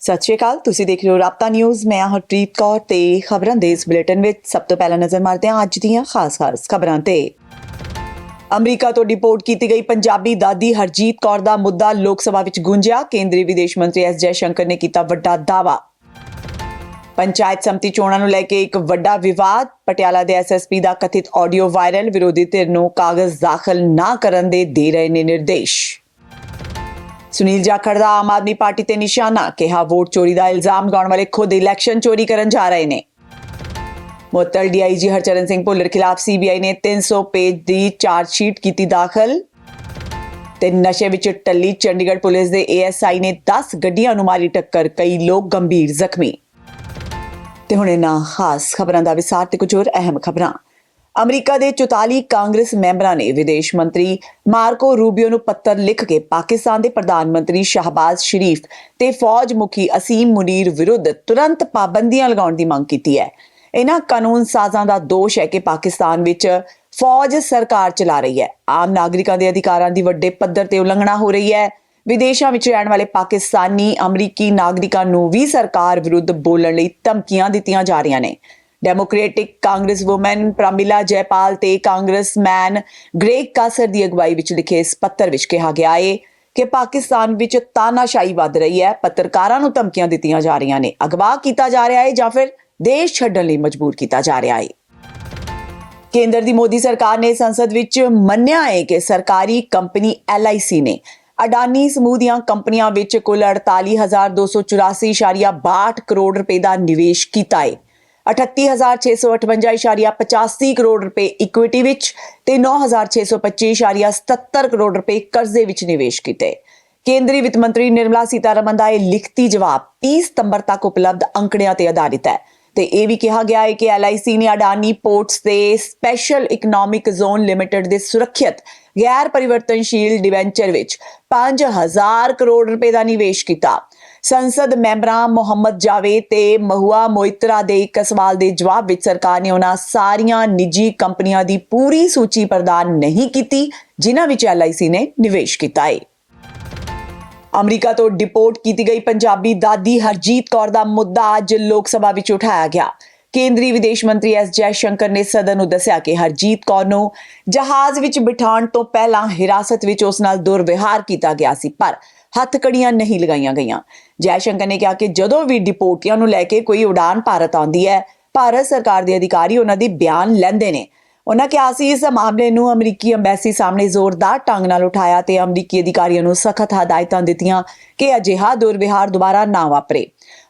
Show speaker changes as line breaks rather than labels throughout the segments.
ਸਤਿ ਸ਼੍ਰੀ ਅਕਾਲ, ਤੁਸੀਂ ਦੇਖ ਰਹੇ ਹੋ ਰਾਪਤਾ ਨਿਊਜ਼ ਮੈਂ ਹਾਂ ਹਰਪ੍ਰੀਤ ਕੌਰ ਤੇ ਖਬਰਾਂ ਦੇ ਇਸ ਬੁਲੇਟਿਨ ਵਿੱਚ ਸਭ ਤੋਂ ਪਹਿਲਾਂ ਨਜ਼ਰ ਮਾਰਦੇ ਹਾਂ ਅੱਜ ਦੀਆਂ ਖਾਸ-ਖਾਸ ਖਬਰਾਂ ਤੇ। ਅਮਰੀਕਾ ਤੋਂ ਡਿਪੋਰਟ ਕੀਤੀ ਗਈ ਪੰਜਾਬੀ ਦਾਦੀ ਹਰਜੀਤ ਕੌਰ ਦਾ ਮੁੱਦਾ ਲੋਕ ਸਭਾ ਵਿੱਚ ਗੂੰਜਿਆ। ਕੇਂਦਰੀ ਵਿਦੇਸ਼ ਮੰਤਰੀ ਐਸ ਜੈ ਸ਼ੰਕਰ ਨੇ ਕੀਤਾ ਵੱਡਾ ਦਾਅਵਾ। ਪੰਚਾਇਤ ਸੰਮਤੀ ਚੋਣਾਂ ਨੂੰ ਲੈ ਕੇ ਇੱਕ ਵੱਡਾ ਵਿਵਾਦ। ਪਟਿਆਲਾ ਦੇ ਐਸਐਸਪੀ ਦਾ ਕਥਿਤ ਆਡੀਓ ਵਾਇਰਲ ਵਿਰੋਧੀ ਧਿਰ ਨੂੰ ਕਾਗਜ਼ ਦਾਖਲ ਨਾ ਕਰਨ ਦੇ ਦੇ ਰਹੇ ਨੇ ਨਿਰਦੇਸ਼। ਸੁਨੀਲ ਜਾਖੜ ਦਾ ਆਮ ਆਦਮੀ ਪਾਰਟੀ ਤੇ ਨਿਸ਼ਾਨਾ, ਕਿਹਾ ਵੋਟ ਚੋਰੀ ਦਾ ਇਲਜ਼ਾਮ ਲਗਾਉਣ ਵਾਲੇ ਖੁਦ ਇਲੈਕਸ਼ਨ ਚੋਰੀ ਕਰਨ ਜਾ ਰਹੇ ਨੇ। ਮੁਅੱਤਲ ਡੀਆਈਜੀ ਹਰਚਰਨ ਸਿੰਘ ਭੁੱਲਰ ਖਿਲਾਫ ਸੀਬੀਆਈ ਨੇ 300 ਪੇਜ ਦੀ ਚਾਰਜ ਸ਼ੀਟ ਕੀਤੀ ਦਾਖਲ। ਤੇ ਨਸ਼ੇ ਵਿੱਚ ਟੱਲੀ ਚੰਡੀਗੜ੍ਹ ਪੁਲਿਸ ਦੇ ਏਐਸਆਈ ਨੇ 10 ਗੱਡੀਆਂ ਨੂੰ ਮਾਰੀ ਟੱਕਰ, ਕਈ ਲੋਕ ਗੰਭੀਰ ਜ਼ਖਮੀ। ਤੇ ਹੁਣ ਇਹਨਾਂ ਖਾਸ ਖਬਰਾਂ ਦਾ ਵਿਸਾਰ ਤੇ ਕੁਝ ਹੋਰ ਅਹਿਮ ਖਬਰਾਂ। ਅਮਰੀਕਾ ਦੇ 44 ਕਾਂਗਰਸ ਮੈਂਬਰਾਂ ਨੇ ਵਿਦੇਸ਼ ਮੰਤਰੀ ਮਾਰਕੋ ਰੂਬੀਓ ਨੂੰ ਪੱਤਰ ਲਿਖ ਕੇ ਪਾਕਿਸਤਾਨ ਦੇ ਪ੍ਰਧਾਨ ਮੰਤਰੀ ਸ਼ਾਹਬਾਜ਼ ਸ਼ਰੀਫ ਤੇ ਫੌਜ ਮੁਖੀ ਅਸੀਮ ਮੁਨੀਰ ਵਿਰੁੱਧ ਤੁਰੰਤ ਪਾਬੰਦੀਆਂ ਲਗਾਉਣ ਦੀ ਮੰਗ ਕੀਤੀ ਹੈ। ਇਹਨਾਂ ਕਾਨੂੰਨ ਸਾਜ਼ਾਂ ਦਾ ਦੋਸ਼ ਹੈ ਕਿ ਪਾਕਿਸਤਾਨ ਵਿੱਚ ਫੌਜ ਸਰਕਾਰ ਚਲਾ ਰਹੀ ਹੈ। ਆਮ ਨਾਗਰਿਕਾਂ ਦੇ ਅਧਿਕਾਰਾਂ ਦੀ ਵੱਡੇ ਪੱਧਰ ਤੇ ਉਲੰਘਣਾ ਹੋ ਰਹੀ ਹੈ। ਵਿਦੇਸ਼ਾਂ ਵਿੱਚ ਰਹਿਣ ਵਾਲੇ ਪਾਕਿਸਤਾਨੀ ਅਮਰੀਕੀ ਨਾਗਰਿਕਾਂ ਨੂੰ ਵੀ ਸਰਕਾਰ ਵਿਰੁੱਧ ਬੋਲਣ ਲਈ ਧਮਕੀਆਂ ਦਿੱਤੀਆਂ ਜਾ ਰਹੀਆਂ ਨੇ। Democratic congresswoman Pramila Jayapal ਤੇ ਕਾਂਗਰਸਮੈਨ ਗ੍ਰੇਗ ਕਾਸਰ ਦੀ ਅਗਵਾਈ ਵਿੱਚ ਲਿਖੇ ਇਸ ਪੱਤਰ ਵਿੱਚ ਕਿਹਾ ਗਿਆ ਹੈ ਕਿ ਪਾਕਿਸਤਾਨ ਵਿੱਚ ਤਾਨਾਸ਼ਾਹੀ ਵੱਧ ਰਹੀ ਹੈ ਪੱਤਰਕਾਰਾਂ ਨੂੰ ਧਮਕੀਆਂ ਦਿੱਤੀਆਂ ਜਾ ਰਹੀਆਂ ਨੇ। ਅਗਵਾ ਕੀਤਾ ਜਾ ਰਿਹਾ ਹੈ ਜਾਂ ਫਿਰ ਦੇਸ਼ ਛੱਡਣ ਲਈ ਮਜਬੂਰ ਕੀਤਾ ਜਾ ਰਿਹਾ ਹੈ ਕੇਂਦਰ ਦੀ ਮੋਦੀ ਸਰਕਾਰ ਨੇ ਸੰਸਦ ਵਿੱਚ ਮੰਨਿਆ ਹੈ ਕਿ ਸਰਕਾਰੀ ਕੰਪਨੀ LIC ਨੇ ਅਡਾਨੀ ਸਮੂਹ ਦੀਆਂ ਕੰਪਨੀਆਂ ਵਿੱਚ ਕੁੱਲ 48,284.62 ਕਰੋੜ ਰੁਪਏ ਦਾ ਨਿਵੇਸ਼ ਕੀਤਾ ਹੈ 38,658.85 ਕਰੋੜ ਰੁਪਏ ਇਕੁਇਟੀ ਵਿੱਚ ਤੇ 9,625.77 ਕਰੋੜ ਰੁਪਏ ਕਰਜ਼ੇ ਵਿੱਚ ਨਿਵੇਸ਼ ਕੀਤੇ। ਕੇਂਦਰੀ ਵਿੱਤ ਮੰਤਰੀ ਨਿਰਮਲਾ ਸੀਤਾਰਮਨ ਦਾ ਇਹ ਲਿਖਤੀ ਜਵਾਬ 30 ਸਤੰਬਰ ਤੱਕ ਉਪਲਬਧ ਅੰਕੜਿਆਂ ਤੇ ਆਧਾਰਿਤ ਹੈ। ਤੇ ਇਹ ਵੀ ਕਿਹਾ ਗਿਆ ਹੈ ਕਿ LIC ਨੇ ਅਡਾਨੀ ਪੋਰਟਸ ਦੇ ਸਪੈਸ਼ਲ ਇਕਨੋਮਿਕ ਜ਼ੋਨ ਲਿਮਟਿਡ ਦੇ ਸੁਰੱਖਿਅਤ ਗੈਰ ਪਰਿਵਰਤਨਸ਼ੀਲ ਡਿਵੈਂਚਰ ਵਿੱਚ 5000 ਕਰੋੜ ਰੁਪਏ ਦਾ ਨਿਵੇਸ਼ ਕੀਤਾ। ਸੰਸਦ ਮੈਂਬਰਾਂ ਮੁਹੰਮਦ ਜਾਵੇਦ ਤੇ ਮਹੁਆ ਮੋਇਤਰਾ ਦੇ ਇੱਕ ਸਵਾਲ ਦੇ ਜਵਾਬ ਵਿੱਚ ਸਰਕਾਰ ਨੇ ਉਹਨਾਂ ਸਾਰੀਆਂ ਨਿੱਜੀ ਕੰਪਨੀਆਂ ਦੀ ਪੂਰੀ ਸੂਚੀ ਪ੍ਰਦਾਨ ਨਹੀਂ ਕੀਤੀ, ਜਿਨ੍ਹਾਂ ਵਿੱਚ LIC ਨੇ ਨਿਵੇਸ਼ ਕੀਤਾ ਹੈ। ਅਮਰੀਕਾ ਤੋਂ ਡਿਪੋਰਟ ਕੀਤੀ ਗਈ ਪੰਜਾਬੀ ਦਾਦੀ ਹਰਜੀਤ ਕੌਰ ਦਾ ਮੁੱਦਾ ਅੱਜ ਲੋਕ ਸਭਾ ਵਿੱਚ ਉਠਾਇਆ ਗਿਆ। ਕੇਂਦਰੀ ਵਿਦੇਸ਼ ਮੰਤਰੀ ਐਸ ਜੈ ਸ਼ੰਕਰ ਨੇ ਸਦਨ ਨੂੰ ਦੱਸਿਆ ਕਿ ਹਰਜੀਤ ਕੌਰ ਨੂੰ ਜਹਾਜ਼ ਵਿੱਚ ਬਿਠਾਉਣ ਤੋਂ ਪਹਿਲਾਂ ਹਿਰਾਸਤ ਵਿੱਚ ਉਸ ਨਾਲ ਦੁਰਵਿਹਾਰ ਕੀਤਾ ਗਿਆ ਸੀ, ਪਰ ਹੱਥਕੜੀਆਂ ਨਹੀਂ ਲਗਾਈਆਂ ਗਈਆਂ। ਜੈ ਸ਼ੰਕਰ ਨੇ ਕਿਹਾ ਕਿ ਜਦੋਂ ਵੀ ਡਿਪੋਰਟੀਆਂ ਨੂੰ ਲੈ ਕੇ ਕੋਈ ਉਡਾਨ ਭਾਰਤ ਆਉਂਦੀ ਹੈ, ਭਾਰਤ ਸਰਕਾਰ ਦੇ ਅਧਿਕਾਰੀ ਉਹਨਾਂ ਦੀ ਬਿਆਨ ਲੈਂਦੇ ਨੇ। ਉਹਨਾਂ ਕਿਹਾ ਸੀ, ਇਸ ਮਾਮਲੇ ਨੂੰ ਅਮਰੀਕੀ ਅੰਬੈਸੀ ਸਾਹਮਣੇ ਜ਼ੋਰਦਾਰ ਢੰਗ ਨਾਲ ਉਠਾਇਆ ਤੇ ਅਮਰੀਕੀ ਅਧਿਕਾਰੀਆਂ ਨੂੰ ਸਖਤ ਹਦਾਇਤਾਂ ਦਿੱਤੀਆਂ ਕਿ ਅਜਿਹਾ ਦੁਰਵਿਹਾਰ ਦੁਬਾਰਾ ਨਾ ਵਾਪਰੇ।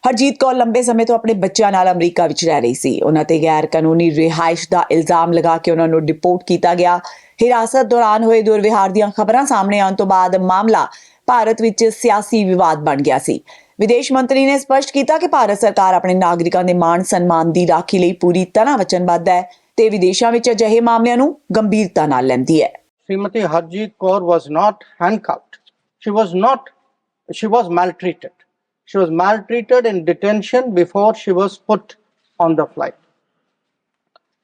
ਹਰਜੀਤ ਕੌਰ ਲੰਬੇ ਸਮੇਂ ਤੋਂ ਆਪਣੇ ਬੱਚਿਆਂ ਨਾਲ ਅਮਰੀਕਾ ਵਿੱਚ ਰਹਿ ਰਹੀ ਸੀ। ਉਹਨਾਂ ਤੇ ਗੈਰ ਕਾਨੂੰਨੀ ਰਿਹਾਇਸ਼ ਦਾ ਇਲਜ਼ਾਮ ਲਗਾ ਕੇ ਉਹਨਾਂ ਨੂੰ ਡਿਪੋਰਟ ਕੀਤਾ ਗਿਆ। ਹਿਰਾਸਤ ਦੌਰਾਨ ਹੋਏ ਦੁਰਵਿਹਾਰ ਦੀਆਂ ਖਬਰਾਂ ਸਾਹਮਣੇ ਆਉਣ ਤੋਂ ਬਾਅਦ ਮਾਮਲਾ ਭਾਰਤ ਵਿੱਚ ਸਿਆਸੀ ਵਿਵਾਦ ਬਣ ਗਿਆ ਸੀ ਵਿਦੇਸ਼ ਮੰਤਰੀ ਨੇ ਸਪਸ਼ਟ ਕੀਤਾ ਕਿ ਭਾਰਤ ਸਰਕਾਰ ਆਪਣੇ ਨਾਗਰਿਕਾਂ ਦੇ ਮਾਣ ਸਨਮਾਨ ਦੀ ਰਾਖੀ ਲਈ ਪੂਰੀ ਤਰ੍ਹਾਂ ਵਚਨਬੱਧ ਹੈ ਤੇ ਵਿਦੇਸ਼ਾਂ ਵਿੱਚ ਅਜਿਹੇ ਮਾਮਲਿਆਂ ਨੂੰ ਗੰਭੀਰਤਾ ਨਾਲ ਲੈਂਦੀ ਹੈ
Shrimati Harjeet Kaur was not handcuffed she was not she was maltreated she was maltreated in detention before she was put on the flight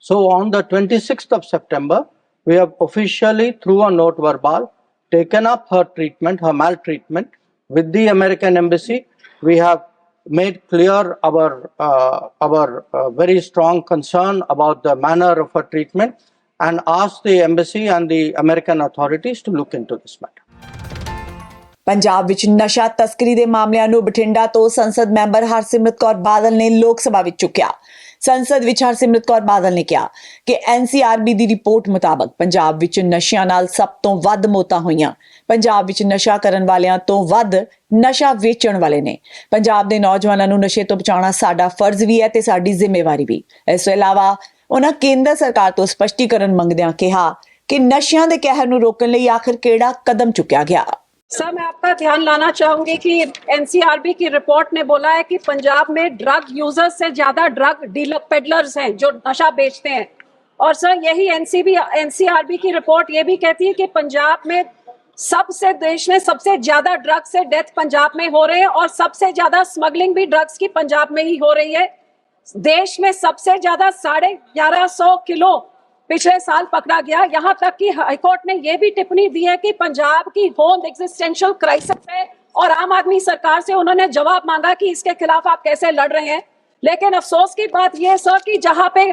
So on the 26th of September, we have officially, through a note verbal, taken up her treatment, her maltreatment with the American Embassy. We have made clear our, uh, our uh, very strong concern about the manner of her treatment and asked the embassy and the American authorities to look into this matter.
Punjab ਵਿੱਚ ਨਸ਼ਾ ਤਸਕਰੀ ਦੇ ਮਾਮਲਿਆਂ ਨੂੰ ਬਠਿੰਡਾ ਤੋਂ ਸੰਸਦ member Harsimrat Kaur Badal ਨੇ ਲੋਕ ਸਭਾ ਵਿੱਚ ਚੁੱਕਿਆ ਸੰਸਦ ਵਿੱਚ ਹਰਸਿਮਰਤ ਕੌਰ ਬਾਦਲ ਨੇ ਕਿਹਾ ਕਿ ਐਨਸੀਆਰਬੀ ਦੀ ਰਿਪੋਰਟ ਮੁਤਾਬਕ ਪੰਜਾਬ ਵਿੱਚ ਨਸ਼ਿਆਂ ਨਾਲ ਸਭ ਤੋਂ ਵੱਧ ਮੌਤਾਂ ਹੋਈਆਂ। ਪੰਜਾਬ ਵਿੱਚ ਨਸ਼ਾ ਕਰਨ ਵਾਲਿਆਂ ਤੋਂ ਵੱਧ ਨਸ਼ਾ ਵੇਚਣ ਵਾਲੇ ਨੇ। ਪੰਜਾਬ ਦੇ ਨੌਜਵਾਨਾਂ ਨੂੰ ਨਸ਼ੇ ਤੋਂ ਬਚਾਉਣਾ ਸਾਡਾ ਫਰਜ਼ ਵੀ ਹੈ ਤੇ ਸਾਡੀ ਜ਼ਿੰਮੇਵਾਰੀ ਵੀ। ਇਸ ਤੋਂ ਇਲਾਵਾ ਉਹਨਾਂ ਕੇਂਦਰ ਸਰਕਾਰ ਤੋਂ ਸਪਸ਼ਟੀਕਰਨ ਮੰਗਦਿਆਂ ਕਿਹਾ ਕਿ ਨਸ਼ਿਆਂ ਦੇ ਕਹਿਰ ਨੂੰ ਰੋਕਣ ਲਈ ਆਖਰ ਕਿਹੜਾ ਕਦਮ ਚੁੱਕਿਆ ਗਿਆ?
सर, मैं आपका ध्यान लाना चाहूँगी कि एनसीआरबी की रिपोर्ट ने बोला है कि पंजाब में ड्रग यूज़र्स से ज़्यादा ड्रग डीलर, पेडलर्स हैं जो नशा बेचते हैं। और सर, यही एनसीबी, एनसीआरबी की रिपोर्ट ये भी कहती है कि पंजाब में सबसे, देश में सबसे ज़्यादा ड्रग्स से डेथ पंजाब में हो रहे हैं और सबसे ज़्यादा स्मगलिंग भी ड्रग्स की पंजाब में ही हो रही है। देश में सबसे ज़्यादा साढ़े ग्यारह सौ किलो पिछले साल पकड़ा गया। यहाँ तक कि हाईकोर्ट ने यह भी टिप्पणी दी है कि पंजाब की होम एग्जिस्टेंशियल क्राइसिस है और आम आदमी सरकार से उन्होंने जवाब मांगा कि इसके खिलाफ आप कैसे लड़ रहे हैं। लेकिन अफसोस की बात यह है सर कि जहाँ पे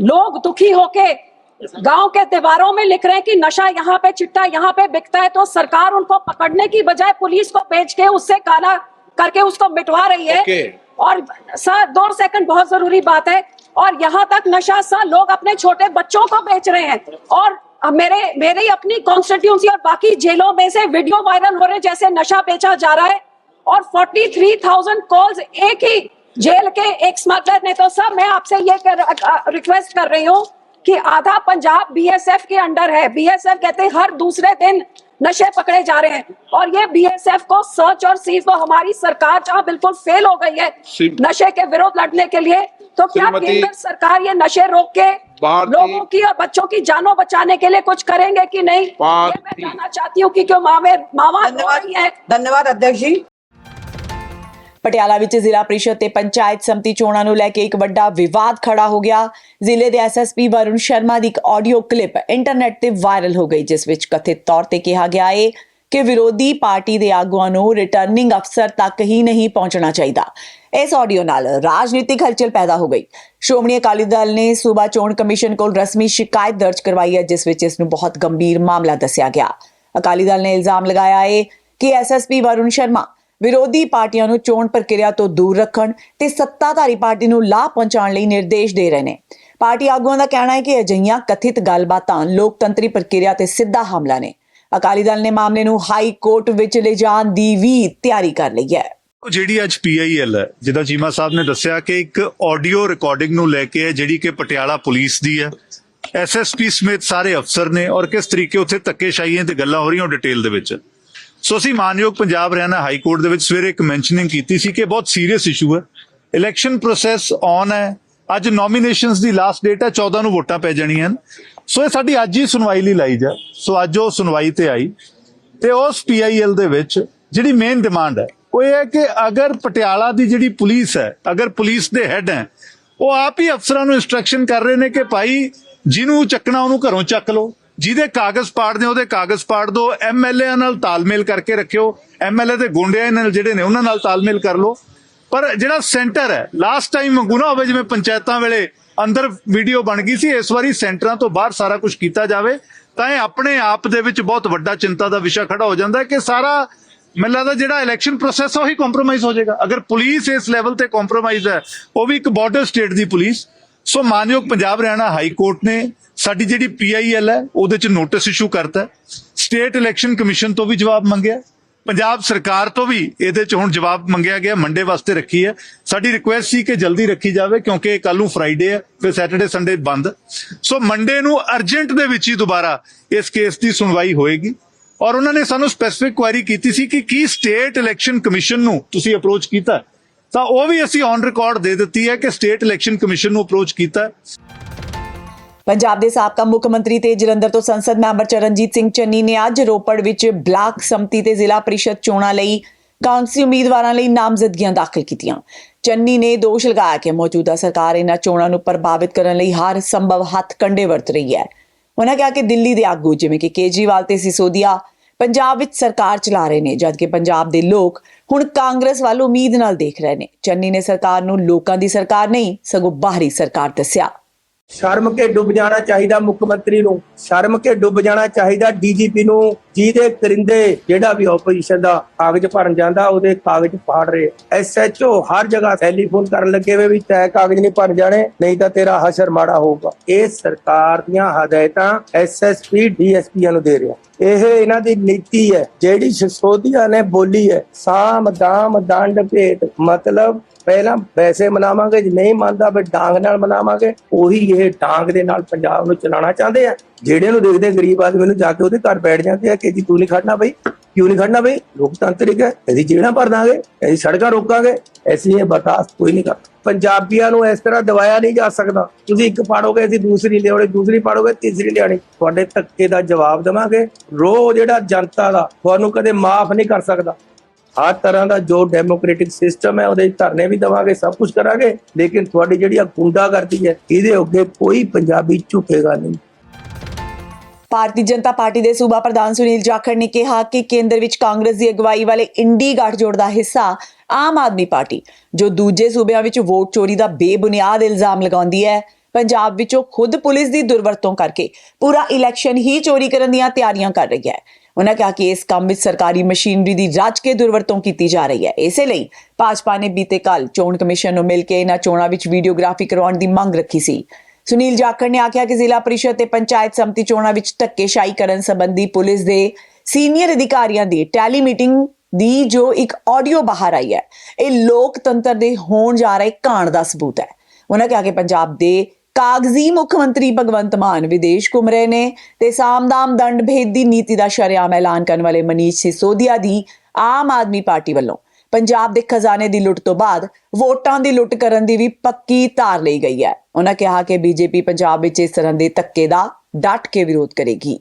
लोग दुखी होके गाँव के दीवारों में लिख रहे हैं कि नशा यहाँ पे चिट्टा यहाँ पे बिकता है तो सरकार उनको पकड़ने की बजाय पुलिस को भेज के उससे काला करके उसको मिटवा रही है।
Okay.
और सर दो सेकंड बहुत ज़रूरी बात है। और यहाँ तक नशा सा लोग अपने छोटे बच्चों को बेच रहे हैं। और मेरे मेरे अपनी कॉन्स्टिट्यूंसी और बाकी जेलों में से वीडियो वायरल हो रहे जैसे नशा बेचा जा रहा है। और 43,000 कॉल्स एक ही जेल के एक स्मगलर ने तो सर मैं आपसे ये कर, रिक्वेस्ट कर रही हूँ कि आधा पंजाब बीएसएफ के अंडर है। बीएसएफ कहते हैं हर दूसरे दिन नशे पकड़े जा रहे हैं। और ये बीएसएफ को सर्च और सीज को तो हमारी सरकार जहाँ बिल्कुल फेल हो गई है नशे के विरोध लड़ने के लिए तो क्या केंद्र सरकार ये नशे रोक के लोगों की और बच्चों की जानों बचाने के लिए कुछ करेंगे कि नहीं? ये मैं जानना चाहती हूँ की क्यों मामे मामा
धन्यवाद। धन्यवाद अध्यक्ष जी।
ਪਟਿਆਲਾ ਵਿੱਚ ਜ਼ਿਲ੍ਹਾ ਪ੍ਰੀਸ਼ਦ ਤੇ ਪੰਚਾਇਤ ਸਮਤੀ ਚੋਣਾਂ ਨੂੰ ਲੈ ਕੇ ਇੱਕ ਵੱਡਾ ਵਿਵਾਦ ਖੜਾ ਹੋ ਗਿਆ। ਜ਼ਿਲ੍ਹੇ ਦੇ ਐਸਐਸਪੀ ਵਰੁਣ ਸ਼ਰਮਾ ਦੀ ਇੱਕ ਆਡੀਓ ਕਲਿੱਪ ਇੰਟਰਨੈਟ ਤੇ ਵਾਇਰਲ ਹੋ ਗਈ, ਜਿਸ ਵਿੱਚ ਕਥਿਤ ਤੌਰ ਤੇ ਕਿਹਾ ਗਿਆ ਹੈ ਕਿ ਵਿਰੋਧੀ ਪਾਰਟੀ ਦੇ ਆਗੂਆਂ ਨੂੰ ਰਿਟਰਨਿੰਗ ਅਫਸਰ ਤੱਕ ਹੀ ਨਹੀਂ ਪਹੁੰਚਣਾ ਚਾਹੀਦਾ। ਇਸ ਆਡੀਓ ਨਾਲ ਰਾਜਨੀਤਿਕ ਹਲਚਲ ਪੈਦਾ ਹੋ ਗਈ। ਸ਼੍ਰੋਮਣੀ ਅਕਾਲੀ ਦਲ ਨੇ ਸੂਬਾ ਚੋਣ ਕਮਿਸ਼ਨ ਕੋਲ ਰਸਮੀ ਸ਼ਿਕਾਇਤ ਦਰਜ ਕਰਵਾਈ ਹੈ, ਜਿਸ ਵਿੱਚ ਇਸ ਨੂੰ ਬਹੁਤ ਗੰਭੀਰ ਮਾਮਲਾ ਦੱਸਿਆ ਗਿਆ। ਅਕਾਲੀ ਦਲ ਨੇ ਇਲਜ਼ਾਮ ਲਗਾਇਆ ਹੈ ਕਿ ਐਸਐਸਪੀ ਵਰੁਣ ਸ਼ਰਮਾ ਵਿਰੋਧੀ ਪਾਰਟੀਆਂ ਨੂੰ ਚੋਣ ਪ੍ਰਕਿਰਿਆ ਤੋਂ ਦੂਰ ਰੱਖਣ ਤੇ ਸੱਤਾਧਾਰੀ ਪਾਰਟੀ ਨੂੰ ਲਾਭ ਪਹੁੰਚਾਉਣ ਲਈ ਨਿਰਦੇਸ਼ ਦੇ ਰਹੇ ਨੇ। ਪਾਰਟੀ ਆਗੂਆਂ ਦਾ ਕਹਿਣਾ ਹੈ ਕਿ ਅਜਿਹੀਆਂ ਕਥਿਤ ਗੱਲਬਾਤਾਂ ਲੋਕਤੰਤਰੀ ਪ੍ਰਕਿਰਿਆ ਤੇ ਸਿੱਧਾ ਹਮਲਾ ਨੇ। ਅਕਾਲੀ ਦਲ ਨੇ ਮਾਮਲੇ ਨੂੰ ਹਾਈ ਕੋਰਟ ਵਿੱਚ ਲਿਜਾਣ ਦੀ ਵੀ ਤਿਆਰੀ ਕਰ ਲਈ ਹੈ।
ਜਿਹੜੀ ਅੱਜ ਪੀਆਈਐਲ ਹੈ, ਜਿੱਦਾਂ ਚੀਮਾ ਸਾਹਿਬ ਨੇ ਦੱਸਿਆ ਕਿ ਇੱਕ ਆਡੀਓ ਰਿਕਾਰਡਿੰਗ ਨੂੰ ਲੈ ਕੇ ਹੈ, ਜਿਹੜੀ ਕਿ ਪਟਿਆਲਾ ਪੁਲਿਸ ਦੀ ਹੈ। ਐਸਐਸਪੀ ਸਮੇਤ ਸਾਰੇ ਅਫਸਰ ਨੇ ਔਰ ਕਿਸ ਤਰੀਕੇ ਉੱਥੇ ਧੱਕੇਸ਼ਾਹੀਆਂ ਤੇ ਗੱਲਾਂ ਹੋ ਰਹੀਆਂ ਡਿਟੇਲ ਦੇ ਵਿੱਚ। ਸੋ ਅਸੀਂ ਮਾਨਯੋਗ ਪੰਜਾਬ ਹਰਿਆਣਾ ਹਾਈ ਕੋਰਟ ਦੇ ਵਿੱਚ ਸਵੇਰੇ ਇੱਕ ਮੈਂਸ਼ਨਿੰਗ ਕੀਤੀ ਸੀ ਕਿ ਬਹੁਤ ਸੀਰੀਅਸ ਇਸ਼ੂ ਹੈ। ਇਲੈਕਸ਼ਨ ਪ੍ਰੋਸੈਸ ਔਨ ਹੈ। ਅੱਜ ਨੋਮੀਨੇਸ਼ਨਸ ਦੀ ਲਾਸਟ ਡੇਟ ਹੈ। 14 ਨੂੰ ਵੋਟਾਂ ਪੈ ਜਾਣੀਆਂ ਹਨ। ਸੋ ਇਹ ਸਾਡੀ ਅੱਜ ਹੀ ਸੁਣਵਾਈ ਲਈ ਲਾਈ ਜਾ। ਸੋ ਅੱਜ ਉਹ ਸੁਣਵਾਈ ਤੇ ਆਈ। ਤੇ ਉਸ ਪੀਆਈਐਲ ਦੇ ਵਿੱਚ ਜਿਹੜੀ ਮੇਨ ਡਿਮਾਂਡ ਹੈ, ਉਹ ਇਹ ਹੈ ਕਿ ਅਗਰ ਪਟਿਆਲਾ ਦੀ ਜਿਹੜੀ ਪੁਲਿਸ ਹੈ, ਅਗਰ ਪੁਲਿਸ ਦੇ ਹੈੱਡ ਹੈ, ਉਹ ਆਪ ਹੀ ਅਫਸਰਾਂ ਨੂੰ ਇਨਸਟਰਕਸ਼ਨ ਕਰ ਰਹੇ ਨੇ ਕਿ ਭਾਈ ਜਿਹਨੂੰ ਚੱਕਣਾ ਉਹਨੂੰ ਘਰੋਂ ਚੱਕ ਲਓ। ਜਿਹਦੇ ਕਾਗਜ਼ ਪਾੜਦੇ ਉਹਦੇ ਕਾਗਜ਼ ਪਾੜ ਦਿਓ ਐਮਐਲਏ ਨਾਲ ਤਾਲਮੇਲ ਕਰਕੇ ਰੱਖਿਓ। ਐਮਐਲਏ ਦੇ ਗੁੰਡਿਆਂ ਨਾਲ, ਜਿਹੜੇ ਨੇ, ਉਹਨਾਂ ਨਾਲ ਤਾਲਮੇਲ ਕਰ ਲਓ। ਪਰ ਜਿਹੜਾ ਸੈਂਟਰ ਹੈ ਲਾਸਟ ਟਾਈਮ ਵਾਂਗੂ ਨਾ ਹੋਵੇ, ਜਿਵੇਂ ਪੰਚਾਇਤਾਂ ਵੇਲੇ ਅੰਦਰ ਵੀਡੀਓ ਬਣ ਗਈ ਸੀ, ਇਸ ਵਾਰੀ ਸੈਂਟਰਾਂ ਤੋਂ ਬਾਹਰ ਸਾਰਾ ਕੁਝ ਕੀਤਾ ਜਾਵੇ, ਤਾਂ ਇਹ ਆਪਣੇ ਆਪ ਦੇ ਵਿੱਚ ਬਹੁਤ ਵੱਡਾ ਚਿੰਤਾ ਦਾ ਵਿਸ਼ਾ ਖੜਾ ਹੋ ਜਾਂਦਾ ਕਿ ਸਾਰਾ, ਮੈਨੂੰ ਲੱਗਦਾ ਜਿਹੜਾ ਇਲੈਕਸ਼ਨ ਪ੍ਰੋਸੈਸ ਉਹੀ ਕੰਪਰੋਮਾਈਜ਼ ਹੋ ਜਾਏਗਾ। ਅਗਰ ਪੁਲਿਸ ਇਸ ਲੈਵਲ ਤੇ ਕੰਪਰੋਮਾਈਜ਼ ਹੈ, ਉਹ ਵੀ ਇੱਕ ਬਾਰਡਰ ਸਟੇਟ ਦੀ ਪੁਲਿਸ ਸੋ ਮਾਨਯੋਗ ਪੰਜਾਬ ਹਰਿਆਣਾ ਹਾਈ ਕੋਰਟ ਨੇ ਸਾਡੀ ਜਿਹੜੀ ਪੀਆਈਐਲ ਹੈ, ਉਹਦੇ ਚ ਨੋਟਿਸ ਇਸ਼ੂ ਕਰਤਾ। ਸਟੇਟ ਇਲੈਕਸ਼ਨ ਕਮਿਸ਼ਨ ਤੋਂ ਵੀ ਜਵਾਬ ਮੰਗਿਆ। ਪੰਜਾਬ ਸਰਕਾਰ ਤੋਂ ਵੀ ਇਹਦੇ ਚ ਹੁਣ ਜਵਾਬ ਮੰਗਿਆ ਗਿਆ, ਮੰਡੇ ਵਾਸਤੇ ਰੱਖੀ ਹੈ। ਸਾਡੀ ਰਿਕੁਐਸਟ ਸੀ ਕਿ ਜਲਦੀ ਰੱਖੀ ਜਾਵੇ, ਕਿਉਂਕਿ ਕੱਲ ਨੂੰ ਫਰਾਈਡੇ ਹੈ, ਫਿਰ ਸੈਟਰਡੇ ਸੰਡੇ ਬੰਦ। ਸੋ ਮੰਡੇ ਨੂੰ ਅਰਜੈਂਟ ਦੇ ਵਿੱਚ ਹੀ ਦੁਬਾਰਾ ਇਸ ਕੇਸ ਦੀ ਸੁਣਵਾਈ ਹੋਏਗੀ। ਔਰ ਉਹਨਾਂ ਨੇ ਸਾਨੂੰ ਸਪੈਸੀਫਿਕ ਕੁਐਰੀ ਕੀਤੀ ਸੀ ਕਿ ਕੀ ਸਟੇਟ ਇਲੈਕਸ਼ਨ ਕਮਿਸ਼ਨ ਨੂੰ ਤੁਸੀਂ ਅਪਰੋਚ ਕੀਤਾ। ਤਾਂ ਉਹ ਵੀ ਅਸੀਂ ਔਨ ਰਿਕਾਰਡ ਦੇ ਦਿੱਤੀ ਹੈ ਕਿ ਸਟੇਟ ਇਲੈਕਸ਼ਨ ਕਮਿਸ਼ਨ ਨੂੰ ਅਪਰੋਚ ਕੀਤਾ ਹੈ।
ਪੰਜਾਬ ਦੇ ਸਾਬਕਾ ਮੁੱਖ ਮੰਤਰੀ ਤੇ ਜਲੰਧਰ ਤੋਂ ਸੰਸਦ ਮੈਂਬਰ ਚਰਨਜੀਤ ਸਿੰਘ ਚੰਨੀ ਨੇ ਅੱਜ ਰੋਪੜ ਵਿੱਚ ਬਲਾਕ ਸੰਮਤੀ ਤੇ ਜ਼ਿਲ੍ਹਾ ਪ੍ਰੀਸ਼ਦ ਚੋਣਾਂ ਲਈ ਕਾਂਗਰਸੀ ਉਮੀਦਵਾਰਾਂ ਲਈ ਨਾਮਜ਼ਦਗੀਆਂ ਦਾਖਲ ਕੀਤੀਆਂ। ਚੰਨੀ ਨੇ ਦੋਸ਼ ਲਗਾਇਆ ਕਿ ਮੌਜੂਦਾ ਸਰਕਾਰ ਇਹਨਾਂ ਚੋਣਾਂ ਨੂੰ ਪ੍ਰਭਾਵਿਤ ਕਰਨ ਲਈ ਹਰ ਸੰਭਵ ਹੱਥ ਕੰਡੇ ਵਰਤ ਰਹੀ ਹੈ। ਉਹਨਾਂ ਕਿਹਾ ਕਿ ਦਿੱਲੀ ਦੇ ਆਗੂ ਜਿਵੇਂ ਕਿ ਕੇਜਰੀਵਾਲ ਤੇ ਸਿਸੋਦੀਆ ਪੰਜਾਬ ਵਿੱਚ ਸਰਕਾਰ ਚਲਾ ਰਹੇ ਨੇ, ਜਦਕਿ ਪੰਜਾਬ ਦੇ ਲੋਕ ਹੁਣ ਕਾਂਗਰਸ ਵੱਲ ਉਮੀਦ ਨਾਲ ਦੇਖ ਰਹੇ ਨੇ। ਚੰਨੀ ਨੇ ਸਰਕਾਰ ਨੂੰ ਲੋਕਾਂ ਦੀ ਸਰਕਾਰ ਨਹੀਂ, ਸਗੋਂ ਬਾਹਰੀ ਸਰਕਾਰ ਦੱਸਿਆ।
ਸ਼ਰਮ ਕੇ ਡੁੱਬ ਜਾਣਾ ਚਾਹੀਦਾ ਮੁੱਖ ਮੰਤਰੀ ਨੂੰ, ਸ਼ਰਮ ਕੇ ਡੁੱਬ ਜਾਣਾ ਚਾਹੀਦਾ ਡੀਜੀਪੀ ਨੂੰ, ਜਿਹਦੇ ਕਰਿੰਦੇ ਜਿਹੜਾ ਵੀ ਆਪੋਜੀਸ਼ਨ ਦਾ ਕਾਗਜ਼ ਭਰਨ ਜਾਂਦਾ, ਉਹਦੇ ਕਾਗਜ਼ ਫਾੜ ਰਹੇ ਐਸਐਚਓ ਹਰ ਜਗ੍ਹਾ ਟੈਲੀਫੋਨ ਕਰਨ ਲੱਗੇ ਵੇ ਵੀ ਤੈ ਕਾਗਜ਼ ਨਹੀਂ ਭਰ ਜਾਣੇ, ਨਹੀਂ ਤਾਂ ਤੇਰਾ ਹਸ਼ਰ ਮਾੜਾ ਹੋਊਗਾ। ਇਹ ਸਰਕਾਰ ਦੀਆਂ ਹਦਾਇਤਾਂ ਐਸਐਸਪੀ ਡੀਐਸਪੀਆਂ ਨੂੰ ਦੇ ਰਿਹਾ। ਇਹ ਇਹਨਾਂ ਦੀ ਨੀਤੀ ਹੈ, ਜਿਹੜੀ ਸਸੋਧੀਆ ਨੇ ਬੋਲੀ ਹੈ। ਸਾਮ ਦਾਮ ਦੰਡ ਭੇਟ ਮਤਲਬ ਪਹਿਲਾਂ ਵੈਸੇ ਮਨਾਵਾਂਗੇ, ਜੇ ਨਹੀਂ ਮੰਨਦਾ ਫਿਰ ਡਾਂਗ ਨਾਲ ਮਨਾਵਾਂਗੇ। ਉਹੀ ਇਹ ਡਾਂਗ ਦੇ ਨਾਲ ਪੰਜਾਬ ਨੂੰ ਚਲਾਉਣਾ ਚਾਹੁੰਦੇ ਆ। ਜਿਹੜੇ ਨੂੰ ਦੇਖਦੇ ਗਰੀਬ ਆਦਮੀ ਨੂੰ ਜਾ ਕੇ ਉਹਦੇ ਘਰ ਬੈਠ ਜਾਂਦੇ ਆ ਕਿ ਜੀ ਤੂੰ ਨਹੀਂ ਖੜਨਾ ਬਈ, ਕਿਉਂ ਨਹੀਂ ਖੜਨਾ ਬਈ? ਲੋਕਤੰਤਰਿਕ ਹੈ, ਅਸੀਂ ਜਿਹੜਾ ਭਰ ਦਾਂਗੇ, ਅਸੀਂ ਸੜਕਾਂ ਰੋਕਾਂਗੇ ਐਸੀ ਇਹ ਬਰਦਾਸ਼ਤ ਕੋਈ ਨਹੀਂ ਕਰਦਾ ਪੰਜਾਬੀਆਂ ਨੂੰ ਇਸ ਤਰ੍ਹਾਂ ਦਵਾਇਆ ਨਹੀਂ ਜਾ ਸਕਦਾ। ਤੁਸੀਂ ਇੱਕ ਪਾੜੋਗੇ, ਅਸੀਂ ਦੂਸਰੀ ਲਿਆਉਣੀ, ਦੂਸਰੀ ਪਾੜੋਗੇ, ਤੀਸਰੀ ਲਿਆਉਣੀ। ਤੁਹਾਡੇ ਧੱਕੇ ਦਾ ਜਵਾਬ ਦੇਵਾਂਗੇ। ਰੋ ਜਿਹੜਾ ਜਨਤਾ ਦਾ, ਤੁਹਾਨੂੰ ਕਦੇ ਮਾਫ ਨਹੀਂ ਕਰ ਸਕਦਾ। ਹਰ ਤਰ੍ਹਾਂ ਦਾ ਜੋ ਡੈਮੋਕ੍ਰੈਟਿਕ ਸਿਸਟਮ ਹੈ, ਉਹਦੇ ਧਰਨੇ ਵੀ ਦਵਾਂਗੇ, ਸਭ ਕੁਝ ਕਰਾਂਗੇ, ਲੇਕਿਨ ਤੁਹਾਡੀ ਜਿਹੜੀ ਆ ਗੁੰਡਾਗਰਦੀ ਹੈ, ਇਹਦੇ ਅੱਗੇ ਕੋਈ ਪੰਜਾਬੀ ਝੁਕੇਗਾ ਨਹੀਂ।
ਭਾਰਤੀ ਜਨਤਾ ਪਾਰਟੀ ਦੇ ਸੂਬਾ ਪ੍ਰਧਾਨ ਸੁਨੀਲ ਜਾਖੜ ਨੇ ਕਿਹਾ ਕਿ ਕੇਂਦਰ ਵਿੱਚ ਕਾਂਗਰਸ ਦੀ ਅਗਵਾਈ ਵਾਲੇ ਇੰਡੀ ਗੱਠਜੋੜ ਦਾ ਹਿੱਸਾ ਆਮ ਆਦਮੀ ਪਾਰਟੀ, ਜੋ ਦੂਜੇ ਸੂਬਿਆਂ ਵਿੱਚ ਵੋਟ ਚੋਰੀ ਦਾ ਬੇਬੁਨਿਆਦ ਇਲਜ਼ਾਮ ਲਗਾਉਂਦੀ ਹੈ। ਪੰਜਾਬ ਵਿੱਚੋਂ ਖੁਦ ਪੁਲਿਸ ਦੀ ਦੁਰਵਰਤੋਂ ਕਰਕੇ ਪੂਰਾ ਇਲੈਕਸ਼ਨ ਹੀ ਚੋਰੀ ਕਰਨ ਦੀਆਂ ਤਿਆਰੀਆਂ ਕਰ ਰਹੀ ਹੈ। ਉਹਨਾਂ ਕਿਹਾ ਕਿ ਇਸ ਕੰਮ ਵਿੱਚ ਸਰਕਾਰੀ ਮਸ਼ੀਨਰੀ ਦੀ ਰੱਜ ਕੇ ਦੁਰਵਰਤੋਂ ਕੀਤੀ ਜਾ ਰਹੀ ਹੈ। ਇਸੇ ਲਈ ਭਾਜਪਾ ਨੇ ਬੀਤੇ ਕੱਲ ਚੋਣ ਕਮਿਸ਼ਨ ਨੂੰ ਮਿਲ ਕੇ ਇਹਨਾਂ ਚੋਣਾਂ ਵਿੱਚ ਵੀਡੀਓਗ੍ਰਾਫੀ ਕਰਵਾਉਣ ਦੀ ਮੰਗ ਰੱਖੀ ਸੀ। ਸੁਨੀਲ ਜਾਖੜ ਨੇ ਆਖਿਆ ਕਿ ਜ਼ਿਲ੍ਹਾ ਪਰਿਸ਼ਦ ਤੇ ਪੰਚਾਇਤ ਸਮਿਤੀ ਚੋਣਾਂ ਵਿੱਚ ਧੱਕੇਸ਼ਾਹੀ ਕਰਨ ਸੰਬੰਧੀ ਪੁਲਿਸ ਦੇ ਸੀਨੀਅਰ ਅਧਿਕਾਰੀਆਂ ਦੀ ਟੈਲੀ ਮੀਟਿੰਗ ਦੀ ਜੋ ਇੱਕ ਆਡੀਓ ਬਾਹਰ ਆਈ ਹੈ। ਇਹ ਲੋਕਤੰਤਰ ਦੇ ਹੋਣ ਜਾ ਰਹੇ ਕਾਂਡ ਦਾ ਸਬੂਤ ਹੈ। ਉਹਨਾਂ ਕਿਹਾ ਕਿ ਪੰਜਾਬ ਦੇ ਕਾਗਜ਼ੀ ਮੁੱਖ ਮੰਤਰੀ ਭਗਵੰਤ ਮਾਨ ਵਿਦੇਸ਼ ਘੁੰਮ ਰਹੇ ਨੇ ਤੇ ਸਾਮਦਾਮ ਦੰਡ ਭੇਦ ਦੀ ਨੀਤੀ ਦਾ ਸ਼ਰੇਆਮ ਐਲਾਨ ਕਰਨ ਵਾਲੇ ਮਨੀਸ਼ ਸਿਸੋਦੀਆ ਦੀ ਆਮ ਆਦਮੀ ਪਾਰਟੀ ਵੱਲੋਂ। ਪੰਜਾਬ ਦੇ ਖਜ਼ਾਨੇ ਦੀ ਲੁੱਟ ਤੋਂ ਬਾਅਦ ਵੋਟਾਂ ਦੀ ਲੁੱਟ ਕਰਨ ਦੀ ਵੀ ਪੱਕੀ ਧਾਰ ਲਈ ਗਈ ਹੈ। ਉਹਨਾਂ ਕਿਹਾ ਕਿ ਬੀਜੇਪੀ ਪੰਜਾਬ ਵਿੱਚ ਇਸ ਤਰ੍ਹਾਂ ਦੇ ਧੱਕੇ ਦਾ ਡਟ ਕੇ ਵਿਰੋਧ ਕਰੇਗੀ।